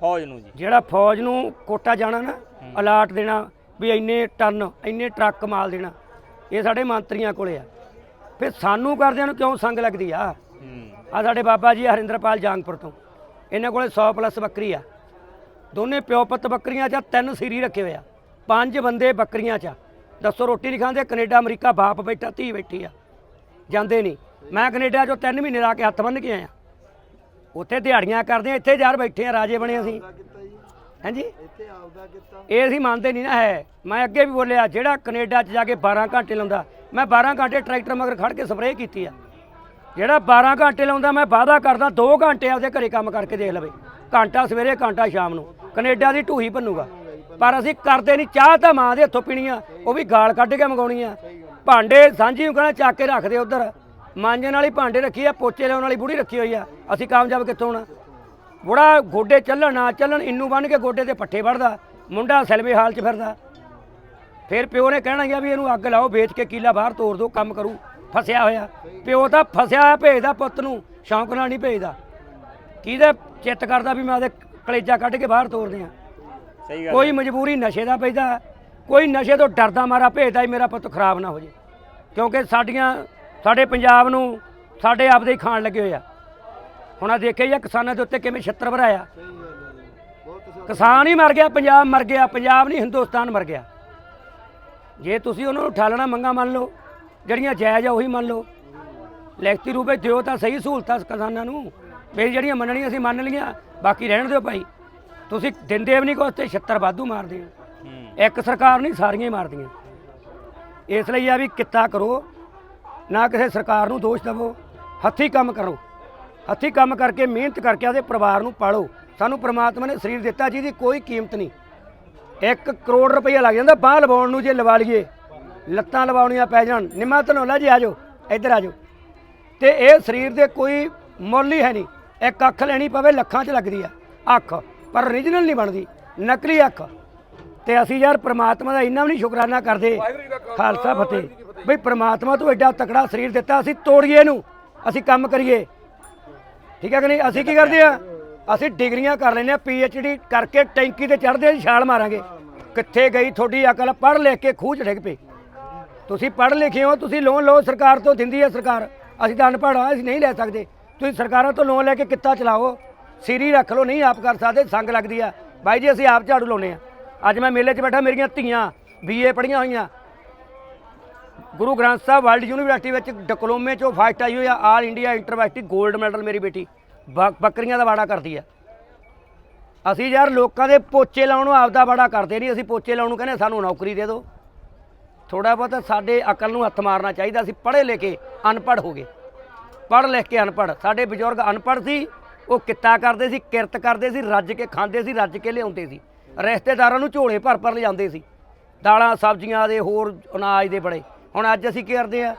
ਫੌਜ ਨੂੰ ਜੀ। ਜਿਹੜਾ ਫੌਜ ਨੂੰ ਕੋਟਾ ਜਾਣਾ ਨਾ ਅਲਾਟ ਦੇਣਾ ਵੀ ਇੰਨੇ ਟਨ ਇੰਨੇ ਟਰੱਕ ਮਾਲ ਦੇਣਾ ਇਹ ਸਾਡੇ ਮੰਤਰੀਆਂ ਕੋਲੇ ਆ। ਫਿਰ ਸਾਨੂੰ ਕਰਦਿਆਂ ਨੂੰ ਕਿਉਂ ਸੰਗ ਲੱਗਦੀ ਆ? ਆ ਸਾਡੇ ਬਾਬਾ ਜੀ ਹਰਿੰਦਰਪਾਲ ਜਾਂਗਪੁਰ ਤੋਂ। ਇਹਨਾਂ ਕੋਲੇ 100 ਪਲੱਸ ਬੱਕਰੀ ਆ। ਦੋਨੇ ਪਿਓ ਪੁੱਤ ਬੱਕਰੀਆਂ 'ਚ ਤਿੰਨ ਸੀਰੀ ਰੱਖੇ ਹੋਏ ਆ। ਪੰਜ ਬੰਦੇ ਬੱਕਰੀਆਂ 'ਚ। ਦੱਸੋ ਰੋਟੀ ਨਹੀਂ ਖਾਂਦੇ ਕੈਨੇਡਾ ਅਮਰੀਕਾ ਬਾਪ ਬੈਠਾ ਧੀ ਬੈਠੀ ਆ। ਜਾਂਦੇ ਨਹੀਂ। ਮੈਂ ਕੈਨੇਡਾ 'ਚੋਂ 3 ਮਹੀਨੇ ਲਾ ਕੇ ਹੱਥ ਬੰਨ ਕੇ ਆਇਆ। ਉੱਥੇ ਦਿਹਾੜੀਆਂ ਕਰਦੇ ਆ ਇੱਥੇ ਯਾਰ ਬੈਠੇ ਆ ਰਾਜੇ ਬਣੇ ਅਸੀਂ। ਹਾਂਜੀ? ਇਹ ਅਸੀਂ ਮੰਨਦੇ ਨਹੀਂ ਨਾ ਹੈ। ਮੈਂ ਅੱਗੇ ਵੀ ਬੋਲਿਆ ਜਿਹੜਾ ਕੈਨੇਡਾ 'ਚ ਜਾ ਕੇ 12 ਘੰਟੇ ਲਾਉਂਦਾ ਮੈਂ 12 ਘੰਟੇ ਟਰੈਕਟਰ ਮਗਰ ਖੜ ਕੇ ਸਪਰੇਅ ਕੀਤੀ ਆ। ਜਿਹੜਾ 12 ਘੰਟੇ ਲਾਉਂਦਾ ਮੈਂ ਵਾਅਦਾ ਕਰਦਾ 2 ਘੰਟੇ ਆਪਦੇ ਘਰੇ ਕੰਮ ਕਰਕੇ ਦੇਖ ਲਵੇ। ਘੰਟਾ ਸਵੇਰੇ ਘੰਟਾ ਸ਼ਾਮ ਨੂੰ। ਕੈਨੇਡਾ ਦੀ ਢੂਹੀ ਭੰਨੂਗਾ। ਪਰ ਅਸੀਂ ਕਰਦੇ ਨਹੀਂ ਚਾਹ ਤਾਂ ਮਾਂ ਦੇ ਹੱਥੋਂ ਪੀਣੀ ਆ ਉਹ ਵੀ ਗਾਲ ਕੱਢ ਕੇ ਮੰਗਾਉਣੀ ਆ। ਭਾਂਡੇ ਸਾਂਝੀ ਨੂੰ ਕਹਿਣਾ ਚੱਕ ਕੇ ਰੱਖਦੇ ਉਧਰ। ਮਾਂਜਣ ਵਾਲੀ ਭਾਂਡੇ ਰੱਖੀ ਆ ਪੋਚੇ ਲਾਉਣ ਵਾਲੀ ਬੁੜੀ ਰੱਖੀ ਹੋਈ ਆ। ਅਸੀਂ ਕਾਮਯਾਬ ਕਿੱਥੋਂ ਹੋਣਾ? ਬੁੜਾ ਗੋਡੇ ਚੱਲਣ ਨਾ ਚੱਲਣ ਇੰਨੂ ਬੰਨ ਕੇ ਗੋਡੇ ਤੇ ਪੱਠੇ ਵੜਦਾ ਮੁੰਡਾ ਸੈਲਵੇ ਹਾਲ 'ਚ ਫਿਰਦਾ। ਫਿਰ ਪਿਓ ਨੇ ਕਹਿਣਾ ਗਿਆ ਵੀ ਇਹਨੂੰ ਅੱਗ ਲਾਓ ਵੇਚ ਕੇ ਕੀਲਾ ਬਾਹਰ ਤੋੜ ਦਿਓ ਕੰਮ ਕਰੂ। ਫਸਿਆ ਹੋਇਆ। ਪਿਓ ਤਾਂ ਫਸਿਆ ਹੋਇਆ ਭੇਜਦਾ ਪੁੱਤ ਨੂੰ ਸ਼ੌਂਕ ਨਾਲ ਨਹੀਂ ਭੇਜਦਾ। ਕਿਹਦੇ ਚਿੱਤ ਕਰਦਾ ਵੀ ਮੈਂ ਉਹਦੇ ਕਲੇਜਾ ਕੱਢ ਕੇ ਬਾਹਰ ਤੋਰਦੇ ਆ ਸਹੀ ਗੱਲ ਕੋਈ ਮਜਬੂਰੀ ਨਸ਼ੇ ਦਾ ਪੈਦਾ। ਕੋਈ ਨਸ਼ੇ ਤੋਂ ਡਰਦਾ ਮਾਰਾ ਭੇਜਦਾ ਹੀ ਮੇਰਾ ਪੁੱਤ ਖਰਾਬ ਨਾ ਹੋ ਜੇ। ਕਿਉਂਕਿ ਸਾਡੀਆਂ ਸਾਡੇ ਪੰਜਾਬ ਨੂੰ ਸਾਡੇ ਆਪਦੇ ਹੀ ਖਾਣ ਲੱਗੇ ਹੋਏ ਆ। ਹੁਣ ਆ ਦੇਖਿਆ ਹੀ ਆ ਕਿਸਾਨਾਂ ਦੇ ਉੱਤੇ ਕਿਵੇਂ ਛੱਤਰ ਭਰਾਇਆ ਕਿਸਾਨ ਹੀ ਮਰ ਗਿਆ ਪੰਜਾਬ ਮਰ ਗਿਆ ਪੰਜਾਬ ਨਹੀਂ ਹਿੰਦੁਸਤਾਨ ਮਰ ਗਿਆ। ਜੇ ਤੁਸੀਂ ਉਹਨਾਂ ਨੂੰ ਠਾਲਣਾ ਮੰਗਾ ਮੰਨ ਲਓ ਜਿਹੜੀਆਂ ਜਾਇਜ਼ ਆ ਉਹੀ ਮੰਨ ਲਓ। ਲਿਖਤੀ ਰੂਪ ਦਿਓ ਤਾਂ ਸਹੀ ਸਹੂਲਤਾਂ ਕਿਸਾਨਾਂ ਨੂੰ। ਮੇਰੀ ਜਿਹੜੀਆਂ ਮੰਨਣੀਆਂ ਅਸੀਂ ਮੰਨ ਲਈਆਂ ਬਾਕੀ ਰਹਿਣ ਦਿਓ ਭਾਈ। ਤੁਸੀਂ ਦਿੰਦੇ ਵੀ ਨਹੀਂ ਕੁਛ ਤੇ ਛੱਤਰ ਵਾਧੂ ਮਾਰਦੇ ਹੂੰ। ਇੱਕ ਸਰਕਾਰ ਨਹੀਂ ਸਾਰੀਆਂ ਹੀ ਮਾਰਦੀਆਂ। ਇਸ ਲਈ ਆ ਵੀ ਕਿੱਤਾ ਕਰੋ ਨਾ ਕਿਸੇ ਸਰਕਾਰ ਨੂੰ ਦੋਸ਼ ਦੇਵੋ। ਹੱਥੀ ਕੰਮ ਕਰੋ। ਹੱਥੀ ਕੰਮ ਕਰਕੇ ਮਿਹਨਤ ਕਰਕੇ ਆਪਦੇ ਪਰਿਵਾਰ ਨੂੰ ਪਾਲੋ। ਸਾਨੂੰ ਪ੍ਰਮਾਤਮਾ ਨੇ ਸਰੀਰ ਦਿੱਤਾ ਜਿਹਦੀ ਕੋਈ ਕੀਮਤ ਨਹੀਂ। 1 ਕਰੋੜ ਰੁਪਈਆ ਲੱਗ ਜਾਂਦਾ। ਬਾਹ ਲਵਾਉਣ ਨੂੰ ਜੇ ਲਵਾ ਲਈਏ। ਲੱਤਾਂ ਲਵਾਉਣੀਆਂ ਪੈ ਜਾਣ। ਨਿਮਾ ਧਨੋਲਾ ਜੀ ਆਜੋ ਇੱਧਰ ਆਜੋ ਤੇ ਇਹ ਸਰੀਰ ਦੇ ਕੋਈ ਮੁੱਲ ਹੀ ਹੈ ਨਹੀਂ। ਇੱਕ ਅੱਖ ਲੈਣੀ ਪਵੇ ਲੱਖਾਂ 'ਚ ਲੱਗਦੀ ਆ। ਅੱਖ। ਪਰ ਓਰੀਜਨਲ ਨਹੀਂ ਬਣਦੀ। ਨਕਲੀ ਅੱਖ। ਤੇ ਅਸੀਂ ਯਾਰ ਪ੍ਰਮਾਤਮਾ ਦਾ ਇੰਨਾ ਵੀ ਨਹੀਂ ਸ਼ੁਕਰਾਨਾ ਕਰਦੇ। ਖਾਲਸਾ ਫਤਿਹ। ਬਈ ਪ੍ਰਮਾਤਮਾ ਤੋਂ ਐਡਾ ਤਕੜਾ ਸਰੀਰ ਦਿੱਤਾ ਅਸੀਂ, ਤੋੜੀਏ ਇਹਨੂੰ। ਅਸੀਂ ਕੰਮ ਕਰੀਏ। ਠੀਕ ਹੈ ਕਿ ਨਹੀਂ? ਅਸੀਂ ਕੀ ਕਰਦੇ ਆ? ਅਸੀਂ ਡਿਗਰੀਆਂ ਕਰ ਲੈਂਦੇ ਆ ਡੀ ਕਰਕੇ ਟੈਂਕੀ ਤੇ ਚੜਦੇ ਛਾਲ ਮਾਰਾਂਗੇ। ਕਿੱਥੇ ਗਈ ਤੁਹਾਡੀ ਅਕਲ? ਪੜ੍ਹ ਲਿਖ ਕੇ ਖੂਹ ਚ ਡਿੱਗ ਪਏ ਤੁਸੀਂ ਪੜ੍ਹ ਲਿਖੇ ਹੋ, ਤੁਸੀਂ ਲੋਨ ਲਓ, ਸਰਕਾਰ ਤੋਂ ਦਿੰਦੀ ਹੈ ਸਰਕਾਰ। ਅਸੀਂ ਤਾਂ ਅਨਪੜ੍ਹ ਆ, ਅਸੀਂ ਨਹੀਂ ਲੈ ਸਕਦੇ। ਤੁਸੀਂ ਸਰਕਾਰਾਂ ਤੋਂ ਲੋਨ ਲੈ ਕੇ ਕਿੱਤਾ ਚਲਾਓ? ਸਿਰੀ ਰੱਖ ਲਓ, ਨਹੀਂ ਆਪ ਕਰ ਸਕਦੇ, ਸੰਗ ਲੱਗਦੀ ਆ। ਬਾਈ ਜੀ, ਅਸੀਂ ਆਪ ਝਾੜੂ ਲਾਉਨੇ ਆ। ਅੱਜ ਮੈਂ ਮੇਲੇ 'ਚ ਬੈਠਾ, ਮੇਰੀਆਂ ਧੀਆਂ ਬੀਏ ਪੜ੍ਹੀਆਂ ਹੋਈਆਂ। ਗੁਰੂ ਗ੍ਰੰਥ ਸਾਹਿਬ ਵਰਲਡ ਯੂਨੀਵਰਸਿਟੀ ਵਿੱਚ ਡਿਪਲੋਮੇ 'ਚੋਂ ਫਸਟ ਆਈ ਹੋਈ ਆ ਆਲ ਇੰਡੀਆ ਇੰਟਰਵਰਸਿਟੀ 골ਡ ਮੈਡਲ ਮੇਰੀ ਬੇਟੀ। ਬ- ਬੱਕਰੀਆਂ ਦਾ ਵਾੜਾ ਕਰਦੀ ਆ। ਅਸੀਂ ਯਾਰ ਲੋਕਾਂ ਦੇ ਪੋਚੇ ਲਾਉਣ ਨੂੰ ਆਪਦਾ ਵਾੜਾ ਕਰਦੇ ਨਹੀਂ, ਅਸੀਂ ਪੋਚੇ ਲਾਉਣ ਨੂੰ ਕਹਿੰਦੇ ਸਾਨੂੰ ਨੌਕਰੀ ਦੇ ਦਿਓ ਥੋੜਾ ਬਹੁਤ ਸਾਡੇ ਅਕਲ ਨੂੰ ਹੱਥ ਮਾਰਨਾ ਚਾਹੀਦਾ ਅਸੀਂ ਪੜ੍ਹੇ ਲਿਖੇ ਅਨਪੜ੍ਹ ਹੋ ਗਏ। ਪੜ੍ਹ ਲਿਖ ਕੇ ਅਨਪੜ੍ਹ। ਸਾਡੇ ਬਜ਼ੁਰਗ ਅਨਪੜ੍ਹ ਸੀ, ਉਹ ਕਿੱਤਾ ਕਰਦੇ ਸੀ, ਕਿਰਤ ਕਰਦੇ ਸੀ, ਰੱਜ ਕੇ ਖਾਂਦੇ ਸੀ, ਰੱਜ ਕੇ ਲਿਆਉਂਦੇ ਸੀ। ਰਿਸ਼ਤੇਦਾਰਾਂ ਨੂੰ ਝੋਲੇ ਭਰ ਭਰ ਲਿਆਉਂਦੇ ਸੀ। ਦਾਲਾਂ, ਸਬਜ਼ੀਆਂ ਦੇ ਹੋਰ ਅਨਾਜ ਦੇ ਬੜੇ। ਹੁਣ ਅੱਜ ਅਸੀਂ ਕੀ ਕਰਦੇ ਆ?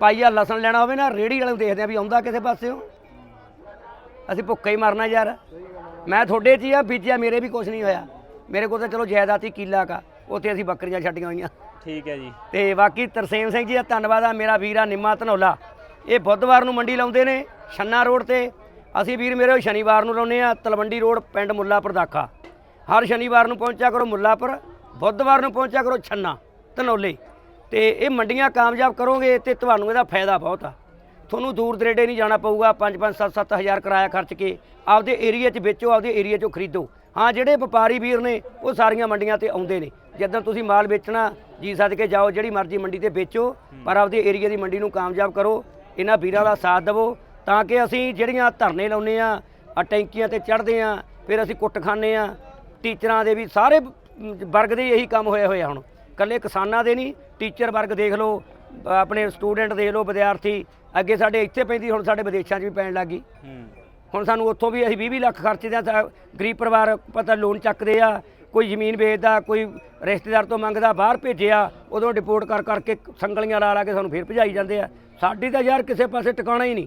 ਪਾਈਆ ਲਸਣ ਲੈਣਾ ਹੋਵੇ ਨਾ ਰੇੜੀ ਵਾਲੇ ਨੂੰ ਦੇਖਦੇ ਆ ਵੀ ਆਉਂਦਾ ਕਿਸੇ ਪਾਸਿਓਂ। ਅਸੀਂ ਭੁੱਖੇ ਹੀ ਮਰਨਾ ਯਾਰ। ਮੈਂ ਤੁਹਾਡੇ 'ਚ ਹੀ ਆ ਬੀਜਿਆ ਮੇਰੇ ਵੀ ਕੁਝ ਨਹੀਂ ਹੋਇਆ। ਮੇਰੇ ਕੋਲ ਤਾਂ ਚਲੋ ਜਾਇਦਾਦ ਹੀ ਕਿੱਲਾ ਕਾ ਉੱਥੇ ਅਸੀਂ ਬੱਕਰੀਆਂ ਛੱਡੀਆਂ ਹੋਈਆਂ। ਠੀਕ ਹੈ ਜੀ। ਤੇ ਬਾਕੀ ਤਰਸੇਮ ਸਿੰਘ ਜੀ ਦਾ ਧੰਨਵਾਦ ਆ ਮੇਰਾ ਵੀਰ ਆ ਨਿੰਮਾ ਧਨੌਲਾ। ਇਹ ਬੁੱਧਵਾਰ ਨੂੰ ਮੰਡੀ ਲਾਉਂਦੇ ਨੇ ਛੰਨਾ ਰੋਡ ਤੇ। ਅਸੀਂ ਵੀਰ ਮੇਰੇ ਸ਼ਨੀਵਾਰ ਨੂੰ ਲਾਉਂਦੇ ਆ ਤਲਵੰਡੀ ਰੋਡ ਪਿੰਡ ਮੁੱਲਾਪੁਰ ਦਾਖਾ। ਹਰ ਸ਼ਨੀਵਾਰ ਨੂੰ ਪਹੁੰਚਿਆ ਕਰੋ ਮੁੱਲਾਪੁਰ ਬੁੱਧਵਾਰ ਨੂੰ ਪਹੁੰਚਿਆ ਕਰੋ ਛੰਨਾ ਧਨੌਲੇ। ਤੇ ਇਹ ਮੰਡੀਆਂ ਕਾਮਯਾਬ ਕਰੋਗੇ ਤੇ ਤੁਹਾਨੂੰ ਇਹਦਾ ਫਾਇਦਾ ਬਹੁਤ ਆ। ਤੁਹਾਨੂੰ ਦੂਰ ਦਰੇਡੇ ਨਹੀਂ ਜਾਣਾ ਪਊਗਾ 5-5 7-7 ਹਜ਼ਾਰ ਕਿਰਾਇਆ ਖਰਚ ਕੇ ਆਪਦੇ ਏਰੀਆ 'ਚ ਵੇਚੋ, ਆਪਦੇ ਏਰੀਆ 'ਚੋਂ ਖਰੀਦੋ। ਹਾਂ, ਜਿਹੜੇ ਵਪਾਰੀ ਵੀਰ ਨੇ, ਉਹ ਸਾਰੀਆਂ ਮੰਡੀਆਂ ਤੇ ਆਉਂਦੇ ਨੇ। ਜਦੋਂ ਤੁਸੀਂ ਮਾਲ ਵੇਚਣਾ, ਜੀ ਸੱਦ ਕੇ ਜਾਓ, ਜਿਹੜੀ ਮਰਜ਼ੀ ਮੰਡੀ ਤੇ ਵੇਚੋ, ਪਰ ਆਪਦੇ ਏਰੀਆ ਦੀ ਮੰਡੀ ਨੂੰ ਕਾਮਯਾਬ ਕਰੋ, ਇਹਨਾਂ ਵੀਰਾਂ ਦਾ ਸਾਥ ਦਿਵੋ, ਤਾਂ ਕਿ ਅਸੀਂ ਜਿਹੜੀਆਂ ਧਰਨੇ ਲਾਉਨੇ ਆ ਆ ਟੈਂਕੀਆਂ ਤੇ ਚੜ੍ਹਦੇ ਆ ਫਿਰ ਅਸੀਂ ਕੁੱਟ ਖਾਂਦੇ ਆ ਟੀਚਰਾਂ ਦੇ ਵੀ ਸਾਰੇ ਵਰਗ ਦੇ ਇਹੀ ਕੰਮ ਹੋਇਆ ਹੋਇਆ ਹੁਣ। ਕੱਲੇ ਕਿਸਾਨਾਂ ਦੇ ਨਹੀਂ ਟੀਚਰ ਵਰਗ ਦੇਖ ਲਓ ਆਪਣੇ ਸਟੂਡੈਂਟ ਦੇਖ ਲਓ ਵਿਦਿਆਰਥੀ ਅੱਗੇ ਸਾਡੇ ਇੱਥੇ ਪੈਂਦੀ ਹੁਣ ਸਾਡੇ ਵਿਦੇਸ਼ਾਂ 'ਚ ਵੀ ਪੈਣ ਲੱਗੀ ਹੁਣ ਸਾਨੂੰ ਉੱਥੋਂ ਵੀ ਅਸੀਂ 20 ਲੱਖ ਖਰਚਦੇ ਆ ਗਰੀਬ ਪਰਿਵਾਰ ਪਤਾ ਲੋਨ ਚੱਕਦੇ ਆ ਕੋਈ ਜ਼ਮੀਨ ਵੇਚਦਾ ਕੋਈ ਰਿਸ਼ਤੇਦਾਰ ਤੋਂ ਮੰਗਦਾ ਬਾਹਰ ਭੇਜਿਆ ਉਦੋਂ ਡਿਪੋਰਟ ਕਰ ਕਰਕੇ ਸੰਗਲੀਆਂ ਲਾ ਲਾ ਕੇ ਸਾਨੂੰ ਫਿਰ ਭਜਾਈ ਜਾਂਦੇ ਆ। ਸਾਡੀ ਤਾਂ ਯਾਰ ਕਿਸੇ ਪਾਸੇ ਟਿਕਾਣਾ ਹੀ ਨਹੀਂ।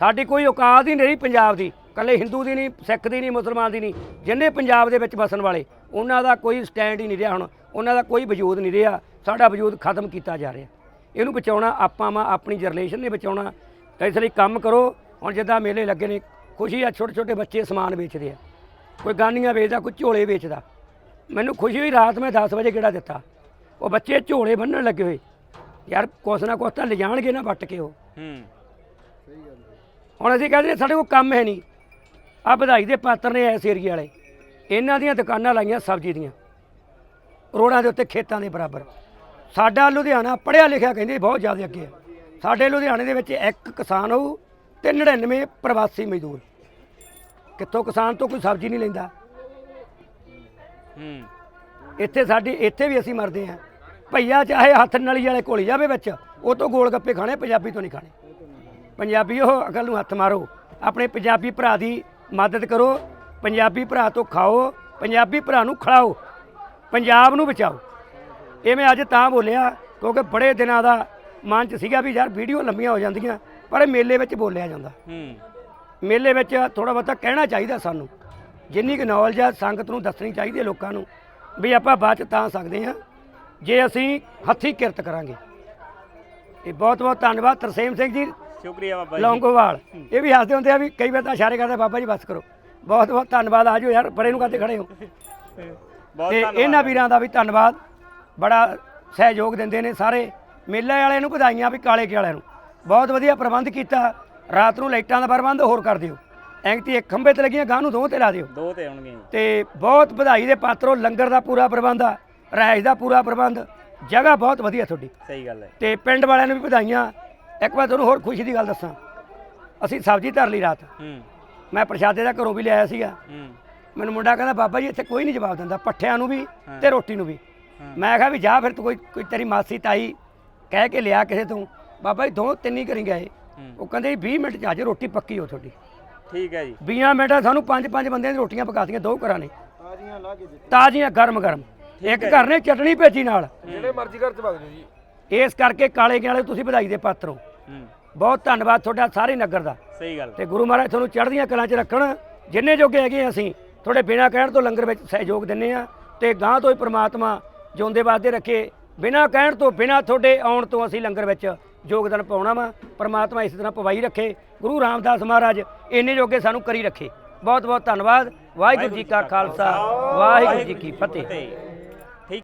ਸਾਡੀ ਕੋਈ ਔਕਾਤ ਹੀ ਨਹੀਂ ਪੰਜਾਬ ਦੀ। ਕੱਲੇ ਹਿੰਦੂ ਦੀ ਨਹੀਂ ਸਿੱਖ ਦੀ ਨਹੀਂ ਮੁਸਲਮਾਨ ਦੀ ਨਹੀਂ ਜਿੰਨੇ ਪੰਜਾਬ ਦੇ ਵਿੱਚ ਵਸਣ ਵਾਲੇ ਉਹਨਾਂ ਦਾ ਕੋਈ ਸਟੈਂਡ ਹੀ ਨਹੀਂ ਰਿਹਾ ਹੁਣ। ਉਹਨਾਂ ਦਾ ਕੋਈ ਵਜੂਦ ਨਹੀਂ ਰਿਹਾ। ਸਾਡਾ ਵਜੂਦ ਖਤਮ ਕੀਤਾ ਜਾ ਰਿਹਾ। ਇਹਨੂੰ ਬਚਾਉਣਾ ਆਪਾਂ ਮਾ ਆਪਣੀ ਜਨਰੇਸ਼ਨ ਨੇ ਬਚਾਉਣਾ। ਇਸ ਲਈ ਕੰਮ ਕਰੋ। ਹੁਣ ਜਿੱਦਾਂ ਮੇਲੇ ਲੱਗੇ ਨੇ ਖੁਸ਼ੀ ਆ ਛੋਟੇ ਛੋਟੇ ਬੱਚੇ ਸਮਾਨ ਵੇਚਦੇ ਆ। ਕੋਈ ਗਾਨੀਆਂ ਵੇਚਦਾ ਕੋਈ ਝੋਲੇ ਵੇਚਦਾ। ਮੈਨੂੰ ਖੁਸ਼ੀ ਹੋਈ ਰਾਤ ਮੈਂ 10 ਵਜੇ ਕਿਹੜਾ ਦਿੱਤਾ। ਉਹ ਬੱਚੇ ਝੋਲੇ ਬੰਨਣ ਲੱਗੇ ਹੋਏ। ਯਾਰ ਕੁਛ ਨਾ ਕੁਛ ਤਾਂ ਲਿਜਾਣਗੇ ਨਾ ਵੱਟ ਕੇ ਉਹ। ਹੂੰ। ਹੁਣ ਅਸੀਂ ਕਹਿੰਦੇ ਸਾਡੇ ਕੋਲ ਕੰਮ ਹੈ ਨਹੀਂ। ਆ ਵਧਾਈ ਦੇ ਪਾਤਰ ਨੇ ਐਸ ਏਰੀਏ ਵਾਲੇ। ਇਹਨਾਂ ਦੀਆਂ ਦੁਕਾਨਾਂ ਲਾਈਆਂ ਸਬਜ਼ੀ ਦੀਆਂ। ਰੋਡਾਂ ਦੇ ਉੱਤੇ ਖੇਤਾਂ ਦੇ ਬਰਾਬਰ। ਸਾਡਾ ਲੁਧਿਆਣਾ ਪੜ੍ਹਿਆ ਲਿਖਿਆ ਕਹਿੰਦੇ ਬਹੁਤ ਜ਼ਿਆਦਾ ਅੱਗੇ ਹੈ ਸਾਡੇ ਲੁਧਿਆਣੇ ਦੇ ਵਿੱਚ ਇੱਕ ਕਿਸਾਨ ਹੋਊ ਤੇ 99 ਪ੍ਰਵਾਸੀ ਮਜ਼ਦੂਰ। ਕਿੱਥੋਂ ਕਿਸਾਨ ਤੋਂ ਕੋਈ ਸਬਜ਼ੀ ਨਹੀਂ ਲੈਂਦਾ। ਹੂੰ। ਇੱਥੇ ਸਾਡੀ ਇੱਥੇ ਵੀ ਅਸੀਂ ਮਰਦੇ ਹਾਂ। ਭਈਆ ਚਾਹੇ ਹੱਥ ਨਲੀ ਵਾਲੇ ਕੋਲ ਜਾਵੇ ਵਿੱਚ ਉਹ ਤੋਂ ਗੋਲ ਗੱਪੇ ਖਾਣੇ ਪੰਜਾਬੀ ਤੋਂ ਨਹੀਂ ਖਾਣੇ। ਪੰਜਾਬੀ ਉਹ ਅਕਲ ਨੂੰ ਹੱਥ ਮਾਰੋ। ਆਪਣੇ ਪੰਜਾਬੀ ਭਰਾ ਦੀ ਮਦਦ ਕਰੋ। ਪੰਜਾਬੀ ਭਰਾ ਤੋਂ ਖਾਓ। ਪੰਜਾਬੀ ਭਰਾ ਨੂੰ ਖਿਲਾਓ। ਪੰਜਾਬ ਨੂੰ ਬਚਾਓ। ਇਹ ਮੈਂ ਅੱਜ ਤਾਂ ਬੋਲਿਆ ਕਿਉਂਕਿ ਬੜੇ ਦਿਨਾਂ ਦਾ ਮਨ 'ਚ ਸੀਗਾ ਵੀ ਯਾਰ ਵੀਡੀਓ ਲੰਮੀਆਂ ਹੋ ਜਾਂਦੀਆਂ ਪਰ ਇਹ ਮੇਲੇ ਵਿੱਚ ਬੋਲਿਆ ਜਾਂਦਾ। ਹੂੰ। ਮੇਲੇ ਵਿੱਚ ਥੋੜਾ ਬਹੁਤਾ ਕਹਿਣਾ ਚਾਹੀਦਾ ਸਾਨੂੰ। ਜਿੰਨੀ ਕੁ ਨੌਲੇਜ ਆ ਸੰਗਤ ਨੂੰ ਦੱਸਣੀ ਚਾਹੀਦੀ ਹੈ ਲੋਕਾਂ ਨੂੰ ਵੀ ਆਪਾਂ ਬਾਅਦ ਚ ਤਾਂ ਸਕਦੇ ਹਾਂ ਜੇ ਅਸੀਂ ਹੱਥੀਂ ਕਿਰਤ ਕਰਾਂਗੇ। ਇਹ ਬਹੁਤ ਬਹੁਤ ਧੰਨਵਾਦ ਤਰਸੇਮ ਸਿੰਘ ਜੀ ਸ਼ੁਕਰੀਆ ਬਾਬਾ ਜੀ। ਲੌਂਗੋਵਾਲ। ਇਹ ਵੀ ਹੱਸਦੇ ਹੁੰਦੇ ਆ ਵੀ ਕਈ ਵਾਰ ਤਾਂ ਇਸ਼ਾਰੇ ਕਰਦੇ ਬਾਬਾ ਜੀ ਬਸ ਕਰੋ। ਬਹੁਤ ਬਹੁਤ ਧੰਨਵਾਦ ਆਜੋ ਯਾਰ ਪਰੇ ਨੂੰ ਕਾਤੇ ਖੜੇ ਹੋ। ਤੇ ਇਹਨਾਂ ਵੀਰਾਂ ਦਾ ਵੀ ਧੰਨਵਾਦ। ਬੜਾ ਸਹਿਯੋਗ ਦਿੰਦੇ ਨੇ ਸਾਰੇ ਮੇਲੇ ਵਾਲਿਆਂ ਨੂੰ ਵਧਾਈਆਂ ਵੀ ਕਾਲੇ ਕੇ ਵਾਲਿਆਂ ਨੂੰ। ਬਹੁਤ ਵਧੀਆ ਪ੍ਰਬੰਧ ਕੀਤਾ। ਰਾਤ ਨੂੰ ਲਾਈਟਾਂ ਦਾ ਪ੍ਰਬੰਧ ਹੋਰ ਕਰ ਦਿਓ। ਐਂਗਤੀ ਇੱਕ ਖੰਭੇ ਤੇ ਲੱਗੀਆਂ ਗਾਂ ਨੂੰ ਦੋ ਤੇ ਲਾ ਦਿਓ। ਦੋ ਤੇ ਆਉਣਗੇ ਤੇ ਬਹੁਤ ਵਧਾਈ ਦੇ ਪਾਤਰੋ ਲੰਗਰ ਦਾ ਪੂਰਾ ਪ੍ਰਬੰਧ ਆ ਰਾਇਸ਼ ਦਾ ਪੂਰਾ ਪ੍ਰਬੰਧ। ਜਗ੍ਹਾ ਬਹੁਤ ਵਧੀਆ ਤੁਹਾਡੀ। ਸਹੀ ਗੱਲ ਹੈ। ਤੇ ਪਿੰਡ ਵਾਲਿਆਂ ਨੂੰ ਵੀ ਵਧਾਈਆਂ। ਇੱਕ ਵਾਰ ਤੁਹਾਨੂੰ ਹੋਰ ਖੁਸ਼ੀ ਦੀ ਗੱਲ ਦੱਸਾਂ। ਅਸੀਂ ਸਬਜ਼ੀ ਧਰ ਲਈ ਰਾਤ। ਹੂੰ। ਮੈਂ ਪ੍ਰਸ਼ਾਦੇ ਦਾ ਘਰੋਂ ਵੀ ਲਿਆਇਆ ਸੀਗਾ। ਹੂੰ। ਮੈਨੂੰ ਮੁੰਡਾ ਕਹਿੰਦਾ ਬਾਬਾ ਜੀ ਇੱਥੇ ਕੋਈ ਨਹੀਂ ਜਵਾਬ ਦਿੰਦਾ ਪੱਠਿਆਂ ਨੂੰ ਵੀ ਤੇ ਰੋਟੀ ਨੂੰ ਵੀ। ਮੈਂ ਕਿਹਾ ਵੀ ਜਾ ਫਿਰ ਤੂੰ ਕੋਈ ਕੋਈ ਤੇਰੀ ਮਾਸੀ ਤਾਈ ਕਹਿ ਕੇ ਲਿਆ ਕਿਸੇ ਤੋਂ। ਬਾਬਾ ਜੀ ਦੋ ਤਿੰਨ ਹੀ ਕਰੀ ਗਏ। ਉਹ ਕਹਿੰਦੇ 20 ਮਿੰਟ ਚ ਅੱਜ ਰੋਟੀ ਪੱਕੀ ਹੋ ਤੁਹਾਡੀ। ਠੀਕ ਹੈ ਜੀ। 20 ਮਿੰਟਾਂ ਸਾਨੂੰ ਪੰਜ ਪੰਜ ਬੰਦਿਆਂ ਦੀ ਰੋਟੀਆਂ ਪਕਾਤੀਆਂ ਦੋ ਘਰਾਂ ਨੇ। ਤਾਜ਼ੀਆਂ ਗਰਮ ਗਰਮ। ਇੱਕ ਘਰ ਨੇ ਚਟਣੀ ਭੇਜੀ ਨਾਲ। ਜਿਹੜੇ ਮਰਜ਼ੀ ਘਰ ਚ ਵਗ ਜਾਓ ਜੀ। ਇਸ ਕਰਕੇ ਕਾਲੇ ਕੇ ਵਾਲੇ ਤੁਸੀਂ ਵਧਾਈ ਦੇ ਪਾਤਰ ਹੋ। ਹੂੰ। ਬਹੁਤ ਧੰਨਵਾਦ ਤੁਹਾਡਾ ਸਾਰੇ ਨਗਰ ਦਾ। ਸਹੀ ਗੱਲ ਤੇ ਗੁਰੂ ਮਹਾਰਾਜ ਤੁਹਾਨੂੰ ਚੜ੍ਹਦੀਆਂ ਕਲਾਂ 'ਚ ਰੱਖਣ। ਜਿੰਨੇ ਜੋਗੇ ਹੈਗੇ ਅਸੀਂ ਤੁਹਾਡੇ ਬਿਨਾਂ ਕਹਿਣ ਤੋਂ ਲੰਗਰ ਵਿੱਚ ਸਹਿਯੋਗ ਦਿੰਨੇ ਆ ਤੇ ਗਾਂ ਤੋਂ ਹੀ ਪ੍ਰਮਾਤਮਾ ਜਿਉਂਦੇ ਵਾਸਤੇ ਰੱਖੇ। ਬਿਨਾਂ ਕਹਿਣ ਤੋਂ, ਬਿਨਾਂ ਤੁਹਾਡੇ ਆਉਣ ਤੋਂ ਅਸੀਂ ਲੰਗਰ ਵਿੱਚ ਯੋਗਦਾਨ ਪਾਉਣਾ ਵਾ। ਪ੍ਰਮਾਤਮਾ ਇਸ ਤਰ੍ਹਾਂ ਪਵਾਈ ਰੱਖੇ। ਗੁਰੂ ਰਾਮਦਾਸ ਮਹਾਰਾਜ ਇੰਨੇ ਜੋਗੇ ਸਾਨੂੰ ਕਰੀ ਰੱਖੇ। ਬਹੁਤ ਬਹੁਤ ਧੰਨਵਾਦ। ਵਾਹਿਗੁਰੂ ਜੀ ਕਾ ਖਾਲਸਾ, ਵਾਹਿਗੁਰੂ ਜੀ ਕੀ ਫਤਿਹ।